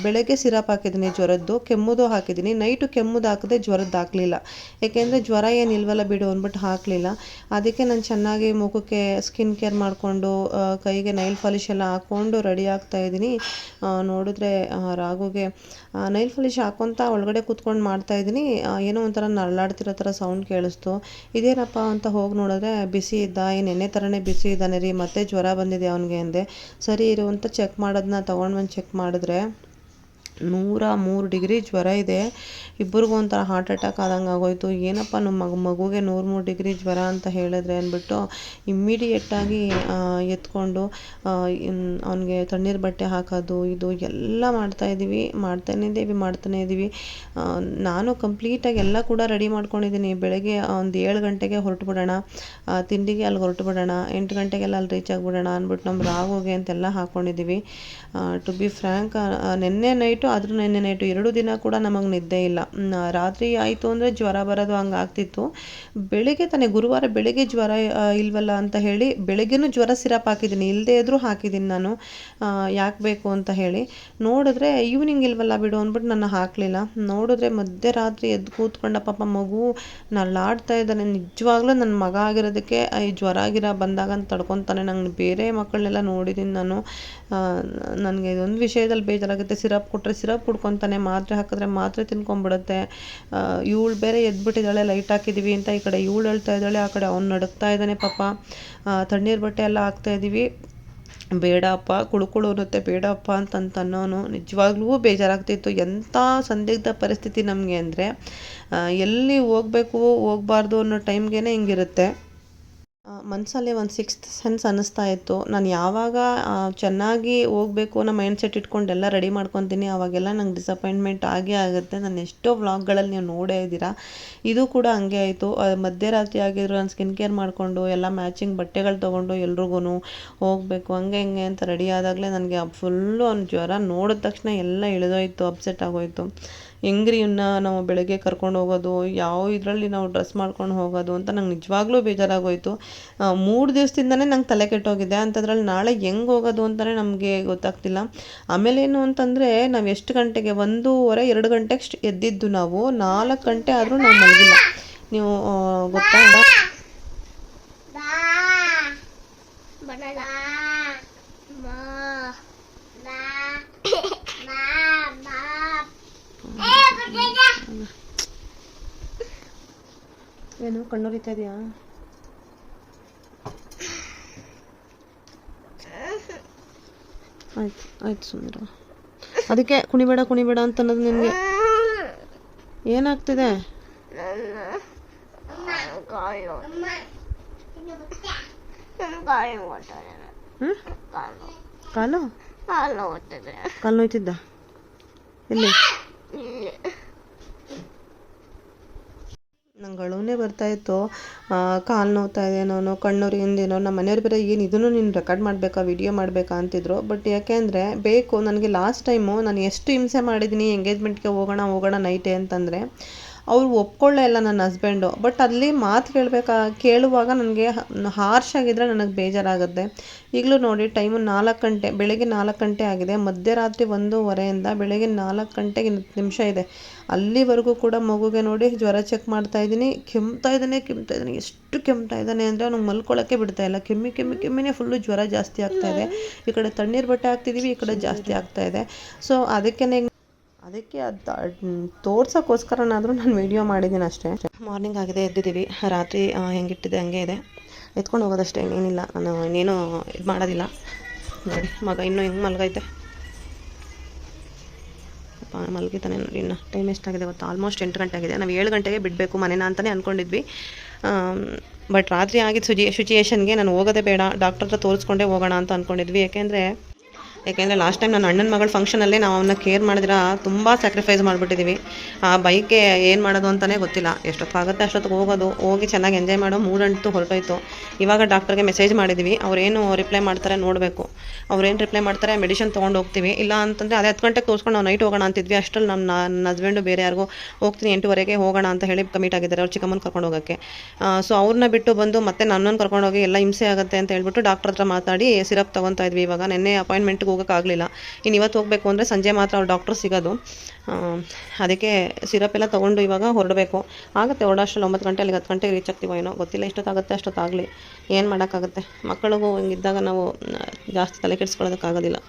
ಬೆಳಗ್ಗೆ ಸಿರಪ್ ಹಾಕಿದ್ದೀನಿ, ಜ್ವರದ್ದು, ಕೆಮ್ಮುದು ಹಾಕಿದ್ದೀನಿ. ನೈಟು ಕೆಮ್ಮುದು ಹಾಕದೆ ಜ್ವರದ್ದು ಹಾಕಲಿಲ್ಲ. ಏಕೆಂದರೆ ಜ್ವರ ಏನು ಇಲ್ವಲ್ಲ ಬಿಡು ಅಂದ್ಬಿಟ್ಟು ಹಾಕಲಿಲ್ಲ. ಅದಕ್ಕೆ ನಾನು ಚೆನ್ನಾಗಿ ಮುಖಕ್ಕೆ ಸ್ಕಿನ್ ಕೇರ್ ಮಾಡಿಕೊಂಡು ಕೈಗೆ ನೈಲ್ ಪಾಲಿಶ್ ಎಲ್ಲ ಹಾಕ್ಕೊಂಡು ರೆಡಿ ಆಗ್ತಾ ಇದ್ದೀನಿ. ನೋಡಿದ್ರೆ ರಾಗುಗೆ ನೈಲ್ ಪಾಲಿಶ್ ಹಾಕ್ಕೊತ ಒಳಗಡೆ ಕೂತ್ಕೊಂಡು ಮಾಡ್ತಾ ಇದ್ದೀನಿ. ಏನೋ ಒಂಥರ ನರಳಾಡ್ತಿರೋ ಥರ ಸೌಂಡ್ ಕೇಳಿಸ್ತು. ಇದೇನಪ್ಪ ಅಂತ ಹೋಗಿ ನೋಡಿದ್ರೆ, ಬಿಸಿ ಇದ್ದ, ಏನು ಎಣ್ಣೆ ಥರನೇ ಬಿಸಿ ಇದ್ದಾನೆ ರೀ, ಮತ್ತೆ ಜ್ವರ ಬಂದಿದೆ ಅವನಿಗೆ ಅಂದೆ. ಸರಿ ಇರು ಅಂತ ಚೆಕ್ ಮಾಡೋದನ್ನ ತೊಗೊಂಡು ಬಂದು ಚೆಕ್ ಮಾಡಿದ್ರೆ ನೂರ ಮೂರು ಡಿಗ್ರಿ ಜ್ವರ ಇದೆ. ಇಬ್ಬರಿಗೂ ಒಂಥರ ಹಾರ್ಟ್ ಅಟ್ಯಾಕ್ ಆದಂಗೆ ಆಗೋಯ್ತು. ಏನಪ್ಪ ನಮ್ಮ ಮಗು, ಮಗುಗೆ ನೂರು ಮೂರು ಡಿಗ್ರಿ ಜ್ವರ ಅಂತ ಹೇಳಿದ್ರೆ ಅಂದ್ಬಿಟ್ಟು ಇಮ್ಮಿಡಿಯೇಟಾಗಿ ಎತ್ಕೊಂಡು ಅವನಿಗೆ ತಣ್ಣೀರು ಬಟ್ಟೆ ಹಾಕೋದು, ಇದು ಎಲ್ಲ ಮಾಡ್ತಾ ಇದ್ದೀವಿ ಮಾಡ್ತಾನೇ ಇದ್ದೀವಿ ಮಾಡ್ತಾನೇ ಇದ್ದೀವಿ ನಾನು ಕಂಪ್ಲೀಟಾಗಿ ಎಲ್ಲ ಕೂಡ ರೆಡಿ ಮಾಡ್ಕೊಂಡಿದ್ದೀನಿ. ಬೆಳಗ್ಗೆ ಒಂದು ಏಳು ಗಂಟೆಗೆ ಹೊರಟು ಬಿಡೋಣ ತಿಂಡಿಗೆ ಅಲ್ಲಿ ಹೊರಟು ಬಿಡೋಣ ಎಂಟು ಗಂಟೆಗೆಲ್ಲ ಅಲ್ಲಿ ರೀಚ್ ಆಗಿಬಿಡೋಣ ಅಂದ್ಬಿಟ್ಟು ನಮ್ಮ ರಾಗೋಗೆ ಅಂತೆಲ್ಲ ಹಾಕ್ಕೊಂಡಿದ್ದೀವಿ ಟು ಬಿ ಫ್ರ್ಯಾಂಕ್ ನಿನ್ನೆ ನೈಟು ಆದರೂ ನೆನ್ನೆ ನೈಟು ಎರಡು ದಿನ ಕೂಡ ನಮಗೆ ನಿದ್ದೆ ಇಲ್ಲ. ರಾತ್ರಿ ಆಯಿತು ಅಂದರೆ ಜ್ವರ ಬರೋದು ಹಂಗೆ ಆಗ್ತಿತ್ತು. ಬೆಳಿಗ್ಗೆ ತಾನೇ, ಗುರುವಾರ ಬೆಳಿಗ್ಗೆ ಜ್ವರ ಇಲ್ವಲ್ಲ ಅಂತ ಹೇಳಿ ಬೆಳಗ್ಗೆನೂ ಜ್ವರ ಸಿರಪ್ ಹಾಕಿದ್ದೀನಿ. ಇಲ್ಲದೇ ಇದ್ದರೂ ಹಾಕಿದ್ದೀನಿ ನಾನು. ಯಾಕೆ ಬೇಕು ಅಂತ ಹೇಳಿ. ನೋಡಿದ್ರೆ, ಈವ್ನಿಂಗ್ ಇಲ್ವಲ್ಲ ಬಿಡು ಅಂದ್ಬಿಟ್ಟು ನನ್ನ ಹಾಕಲಿಲ್ಲ. ನೋಡಿದ್ರೆ ಮಧ್ಯರಾತ್ರಿ ಎದ್ದು ಕೂತ್ಕೊಂಡ ಪಾಪ ಮಗು ನರಳಾಡ್ತಾ ಇದ್ದಾನೆ. ನಿಜವಾಗ್ಲೂ ನನ್ನ ಮಗ ಆಗಿರೋದಕ್ಕೆ ಈ ಜ್ವರ ಗಿರ ಬಂದಾಗ ತಡ್ಕೊತಾನೆ. ನಂಗೆ ಬೇರೆ ಮಕ್ಕಳನ್ನೆಲ್ಲ ನೋಡಿದ್ದೀನಿ ನಾನು. ನನಗೆ ಇದೊಂದು ವಿಷಯದಲ್ಲಿ ಬೇಜಾರಾಗುತ್ತೆ. ಸಿರಪ್ ಕೊಟ್ಟರೆ ಸಿರಪ್ ಕುಡ್ಕೊತಾನೆ, ಮಾತ್ರೆ ಹಾಕಿದ್ರೆ ಮಾತ್ರೆ ತಿನ್ಕೊಂಬಿಡುತ್ತೆ ಇವಳು ಬೇರೆ ಎದ್ಬಿಟ್ಟಿದ್ದಾಳೆ, ಲೈಟ್ ಹಾಕಿದ್ದೀವಿ ಅಂತ ಈ ಕಡೆ ಇವಳು ಹೇಳ್ತಾ ಇದ್ದಾಳೆ, ಆ ಕಡೆ ಅವ್ನು ನಡುಕ್ತಾ ಇದ್ದಾನೆ ಪಾಪ. ತಣ್ಣೀರು ಬಟ್ಟೆ ಎಲ್ಲ ಹಾಕ್ತಾ ಇದ್ದೀವಿ ಬೇಡಪ್ಪ ಕುಳುಕುಳು ಅನ್ನುತ್ತೆ, ಬೇಡಪ್ಪ ಅಂತಂತ ಅನ್ನೋನು ನಿಜವಾಗ್ಲೂ ಬೇಜಾರಾಗ್ತಿತ್ತು. ಎಂಥ ಸಂದಿಗ್ಧ ಪರಿಸ್ಥಿತಿ ನಮಗೆ ಅಂದರೆ ಎಲ್ಲಿ ಹೋಗ್ಬೇಕು, ಹೋಗ್ಬಾರ್ದು ಅನ್ನೋ ಟೈಮ್ಗೇ ಹಿಂಗಿರುತ್ತೆ. ಮನಸ್ಸಲ್ಲಿ ಒಂದು ಸಿಕ್ಸ್ತ್ ಸೆನ್ಸ್ ಅನ್ನಿಸ್ತಾ ಇತ್ತು. ನಾನು ಯಾವಾಗ ಚೆನ್ನಾಗಿ ಹೋಗಬೇಕು ಅನ್ನೋ ಮೈಂಡ್ ಸೆಟ್ ಇಟ್ಕೊಂಡು ಎಲ್ಲ ರೆಡಿ ಮಾಡ್ಕೊತೀನಿ, ಅವಾಗೆಲ್ಲ ನಂಗೆ ಡಿಸಪಾಯಿಂಟ್ಮೆಂಟ್ ಆಗೇ ಆಗುತ್ತೆ. ನಾನು ಎಷ್ಟೋ ವ್ಲಾಗ್ಗಳಲ್ಲಿ ನೀವು ನೋಡೇ ಇದ್ದೀರಾ? ಇದು ಕೂಡ ಹಂಗೆ ಆಯಿತು. ಮಧ್ಯರಾತ್ರಿ ಆಗಿದ್ರು ನಾನು ಸ್ಕಿನ್ ಕೇರ್ ಮಾಡಿಕೊಂಡು, ಎಲ್ಲ ಮ್ಯಾಚಿಂಗ್ ಬಟ್ಟೆಗಳು ತೊಗೊಂಡು ಎಲ್ರಿಗೂ ಹೋಗಬೇಕು, ಹಂಗೆ ಹಿಂಗೆ ಅಂತ ರೆಡಿ ಆದಾಗಲೇ ನನಗೆ ಫುಲ್ಲು ಒಂದು ಜ್ವರ ನೋಡಿದ ತಕ್ಷಣ ಎಲ್ಲ ಇಳಿದೋಯ್ತು ಅಪ್ಸೆಟ್ ಆಗೋಯ್ತು. ಹೆಂಗ್ರಿ ಇವನ್ನ ನಾವು ಬೆಳಗ್ಗೆ ಕರ್ಕೊಂಡು ಹೋಗೋದು, ಯಾವ ಇದರಲ್ಲಿ ನಾವು ಡ್ರೆಸ್ ಮಾಡ್ಕೊಂಡು ಹೋಗೋದು ಅಂತ ನಂಗೆ ನಿಜವಾಗ್ಲೂ ಬೇಜಾರಾಗೋಯಿತು. ಮೂರು ದಿವಸದಿಂದನೇ ನಂಗೆ ತಲೆ ಕೆಟ್ಟೋಗಿದೆ. ಅಂಥದ್ರಲ್ಲಿ ನಾಳೆ ಹೆಂಗೆ ಹೋಗೋದು ಅಂತಲೇ ನಮಗೆ ಗೊತ್ತಾಗ್ತಿಲ್ಲ. ಆಮೇಲೆ ಏನು ಅಂತಂದರೆ, ನಾವು ಎಷ್ಟು ಗಂಟೆಗೆ, ಒಂದೂವರೆ, ಎರಡು ಗಂಟೆಗೆ ಎದ್ದಿದ್ದು ನಾವು, ನಾಲ್ಕು ಗಂಟೆ ಆದರೂ ನಾವು ಮಲಗಿಲ್ಲ. ನೀವು ಗೊತ್ತಾ? ಏನು ಕಣ್ಣುರಿತಾ ಇದೆಯಾ? ಆಯ್ತು ಆಯ್ತು ಸುಂದರ ಅದಕ್ಕೆ ಕುಣಿಬೇಡ ಕುಣಿಬೇಡ ಅಂತ ಅನ್ನೋದು ನಿನಗೆ. ಏನಾಗ್ತಿದೆ? ಕಾಲು? ಕಾಲು ನೋಯ್ತಿದ್ದ? ಎಲ್ಲಿ? ಇಲ್ಲಿ ನಂಗೆ ಅಳುವೇ ಬರ್ತಾ ಇತ್ತು. ಕಾಲು ನೋವ್ತಾ ಇದೇನೋ ಕಣ್ಣುರಿಯಿಂದೇನೋ ನಮ್ಮ ಮನೆಯವ್ರು ಬೇರೆ ಏನು ಇದನ್ನು ನೀನು ರೆಕಾರ್ಡ್ ಮಾಡಬೇಕಾ ವಿಡಿಯೋ ಮಾಡಬೇಕಾ ಅಂತಿದ್ರು. ಬಟ್ ಯಾಕೆಂದರೆ ಬೇಕು, ನನಗೆ ಲಾಸ್ಟ್ ಟೈಮು ನಾನು ಎಷ್ಟು ಹಿಂಸೆ ಮಾಡಿದ್ದೀನಿ ಎಂಗೇಜ್ಮೆಂಟ್ಗೆ ಹೋಗೋಣ ಹೋಗೋಣ ನೈಟೇ ಅಂತಂದರೆ ಅವ್ರು ಒಪ್ಕೊಳ್ಳೇ ಇಲ್ಲ ನನ್ನ ಹಸ್ಬೆಂಡು ಬಟ್ ಅಲ್ಲಿ ಮಾತು ಕೇಳಬೇಕಾ, ಕೇಳುವಾಗ ನನಗೆ ಹಾರ್ಶ್ ಆಗಿದ್ದರೆ ನನಗೆ ಬೇಜಾರಾಗುತ್ತೆ. ಈಗಲೂ ನೋಡಿ ಟೈಮು ನಾಲ್ಕು ಗಂಟೆ, ಬೆಳಗ್ಗೆ ನಾಲ್ಕು ಗಂಟೆ ಆಗಿದೆ. ಮಧ್ಯರಾತ್ರಿ ಒಂದೂವರೆಯಿಂದ ಬೆಳಗ್ಗೆ ನಾಲ್ಕು ಗಂಟೆಗೆ ನಿಮಿಷ ಇದೆ. ಅಲ್ಲಿವರೆಗೂ ಕೂಡ ಮಗುಗೆ ನೋಡಿ, ಜ್ವರ ಚೆಕ್ ಮಾಡ್ತಾ ಇದ್ದೀನಿ. ಕೆಮ್ತಾ ಇದ್ದಾನೆ ಕೆಮ್ತಾ ಇದ್ದಾನೆ. ಎಷ್ಟು ಕೆಮ್ತಾ ಇದ್ದಾನೆ ಅಂದರೆ ಅವ್ನಿಗೆ ಮಲ್ಕೊಳ್ಳೋಕ್ಕೆ ಬಿಡ್ತಾ ಇಲ್ಲ. ಕೆಮ್ಮಿ ಕೆಮ್ಮಿ, ಕೆಮ್ಮಿನೇ ಫುಲ್ಲು ಜ್ವರ ಜಾಸ್ತಿ ಆಗ್ತಾ ಇದೆ. ಈ ಕಡೆ ತಣ್ಣೀರು ಬಟ್ಟೆ ಹಾಕ್ತಿದ್ದೀವಿ ಈ ಕಡೆ ಜಾಸ್ತಿ ಆಗ್ತಾ ಇದೆ. ಸೊ ಅದಕ್ಕೇ ಅದಕ್ಕೆ ಅದು ತೋರ್ಸೋಕ್ಕೋಸ್ಕರನಾದರೂ ನಾನು ವಿಡಿಯೋ ಮಾಡಿದ್ದೀನಿ ಅಷ್ಟೇ. ಮಾರ್ನಿಂಗ್ ಆಗಿದೆ, ಎದ್ದಿದ್ದೀವಿ. ರಾತ್ರಿ ಹೆಂಗಿಟ್ಟಿದೆ, ಹಂಗೆ ಇದೆ. ಎತ್ಕೊಂಡು ಹೋಗೋದಷ್ಟೇ, ಇನ್ನೇನಿಲ್ಲ. ನಾನು ಇನ್ನೇನು ಇದು ಮಾಡೋದಿಲ್ಲ. ನೋಡಿ, ಮಗ ಇನ್ನೂ ಹೆಂಗೆ ಮಲಗೈತೆ. ಮಲಗಿತಾನೆ ನೋಡಿ, ಇನ್ನು ಟೈಮ್ ಎಷ್ಟಾಗಿದೆ ಗೊತ್ತು? ಆಲ್ಮೋಸ್ಟ್ ಎಂಟು ಗಂಟೆ ಆಗಿದೆ. ನಾವು ಏಳು ಗಂಟೆಗೆ ಬಿಡಬೇಕು, ಮನೇನ ಅಂತಲೇ ಅಂದ್ಕೊಂಡಿದ್ವಿ ಬಟ್ ರಾತ್ರಿ ಆಗಿದ್ದು ಸುಜಿ ಸಿಚುಯೇಷನ್ಗೆ ನಾನು ಹೋಗೋದೇ ಬೇಡ. ಡಾಕ್ಟರ್ ಹತ್ರ ತೋರಿಸ್ಕೊಂಡೇ ಹೋಗೋಣ ಅಂತ ಅಂದ್ಕೊಂಡಿದ್ವಿ ಯಾಕೆಂದರೆ ಯಾಕೆಂದರೆ ಲಾಸ್ಟ್ ಟೈಮ್ ನನ್ನ ಅಣ್ಣನ ಮಗಳ ಫಂಕ್ಷನಲ್ಲೇ ನಾವು ಅವನ್ನ ಕೇರ್ ಮಾಡಿದ್ರೆ ತುಂಬ ಸ್ಯಾಕ್ರಿಫೈಸ್ ಮಾಡಿಬಿಟ್ಟಿದ್ದೀವಿ ಆ ಬೈಕ್ಗೆ ಏನು ಮಾಡೋದು ಅಂತಲೇ ಗೊತ್ತಿಲ್ಲ. ಎಷ್ಟೊತ್ತಾಗುತ್ತೆ ಅಷ್ಟೊತ್ತಿಗೆ ಹೋಗೋದು, ಹೋಗಿ ಚೆನ್ನಾಗಿ ಎಂಜಾಯ್ ಮಾಡೋ, ಮೂಡಂಟು ಹೊರಟೋಯ್ತು. ಇವಾಗ ಡಾಕ್ಟರ್ಗೆ ಮೆಸೇಜ್ ಮಾಡಿದ್ದೀವಿ ಅವ್ರೇನು ರಿಪ್ಲೈ ಮಾಡ್ತಾರೆ ನೋಡಬೇಕು. ಅವ್ರೇನು ರಿಪ್ಲೈ ಮಾಡ್ತಾರೆ ಮೆಡಿಸಿನ್ ತೊಗೊಂಡು ಹೋಗ್ತೀವಿ. ಇಲ್ಲ ಅಂತಂದರೆ ಅದೇ ಹತ್ತು ಗಂಟೆಗೆ ತೋರಿಸ್ಕೊಂಡು ನಾವು ನೈಟ್ ಹೋಗೋಣ ಅಂತಿದ್ವಿ. ಅಷ್ಟರಲ್ಲಿ ನಮ್ಮ ನನ್ನ ಹಸ್ಬೆಂಡು ಬೇರೆ ಯಾರಿಗೂ ಹೋಗ್ತೀನಿ ಎಂಟುವರೆಗೆ ಹೋಗೋಣ ಅಂತ ಹೇಳಿ ಕಮಿಟ್ ಆಗಿದ್ದಾರೆ ಅವ್ರು ಚಿಕ್ಕಮ್ಮನ ಕರ್ಕೊಂಡು ಹೋಗೋಕ್ಕೆ. ಸೊ ಅವ್ರನ್ನ ಬಿಟ್ಟು ಬಂದು ಮತ್ತೆ ನನ್ನನ್ನು ಕರ್ಕೊಂಡು ಹೋಗಿ ಎಲ್ಲ ಹಿಂಸೆ ಆಗುತ್ತೆ ಅಂತ ಹೇಳ್ಬಿಟ್ಟು ಡಾಕ್ಟರ್ ಹತ್ರ ಮಾತಾಡಿ, ಸಿರಪ್ ತೊಗೊತಾ ಇದ್ವಿ ಇವಾಗ. ನೆನ್ನೆ ಅಪಾಯಿಂಟ್ಮೆಂಟ್ಗೆ ಹೋಗೋಕ್ಕಾಗಲಿಲ್ಲ. ಇನ್ನು ಇವತ್ತು ಹೋಗಬೇಕು ಅಂದರೆ ಸಂಜೆ ಮಾತ್ರ ಅವ್ರು ಡಾಕ್ಟರ್ ಸಿಗೋದು. ಅದಕ್ಕೆ ಸಿರಪ್ ಎಲ್ಲ ತೊಗೊಂಡು ಇವಾಗ ಹೊರಡಬೇಕು. ಆಗುತ್ತೆ ಹೊರಡೋಷ್ಟರಲ್ಲಿ ಒಂಬತ್ತು ಗಂಟೆ ಅಲ್ಲಿಗೆ ಹತ್ತು ಗಂಟೆಗೆ ರೀಚ್ ಆಗ್ತೀವೋ ಏನೋ, ಗೊತ್ತಿಲ್ಲ ಎಷ್ಟೊತ್ತಾಗುತ್ತೆ, ಅಷ್ಟೊತ್ತಾಗಲಿ. ಏನು ಮಾಡೋಕ್ಕಾಗುತ್ತೆ? ಮಕ್ಕಳಿಗೂ ಹಿಂಗಿದ್ದಾಗ ನಾವು ಜಾಸ್ತಿ ತಲೆ ಕೆಡಿಸ್ಕೊಳ್ಳೋದಕ್ಕಾಗೋದಿಲ್ಲ.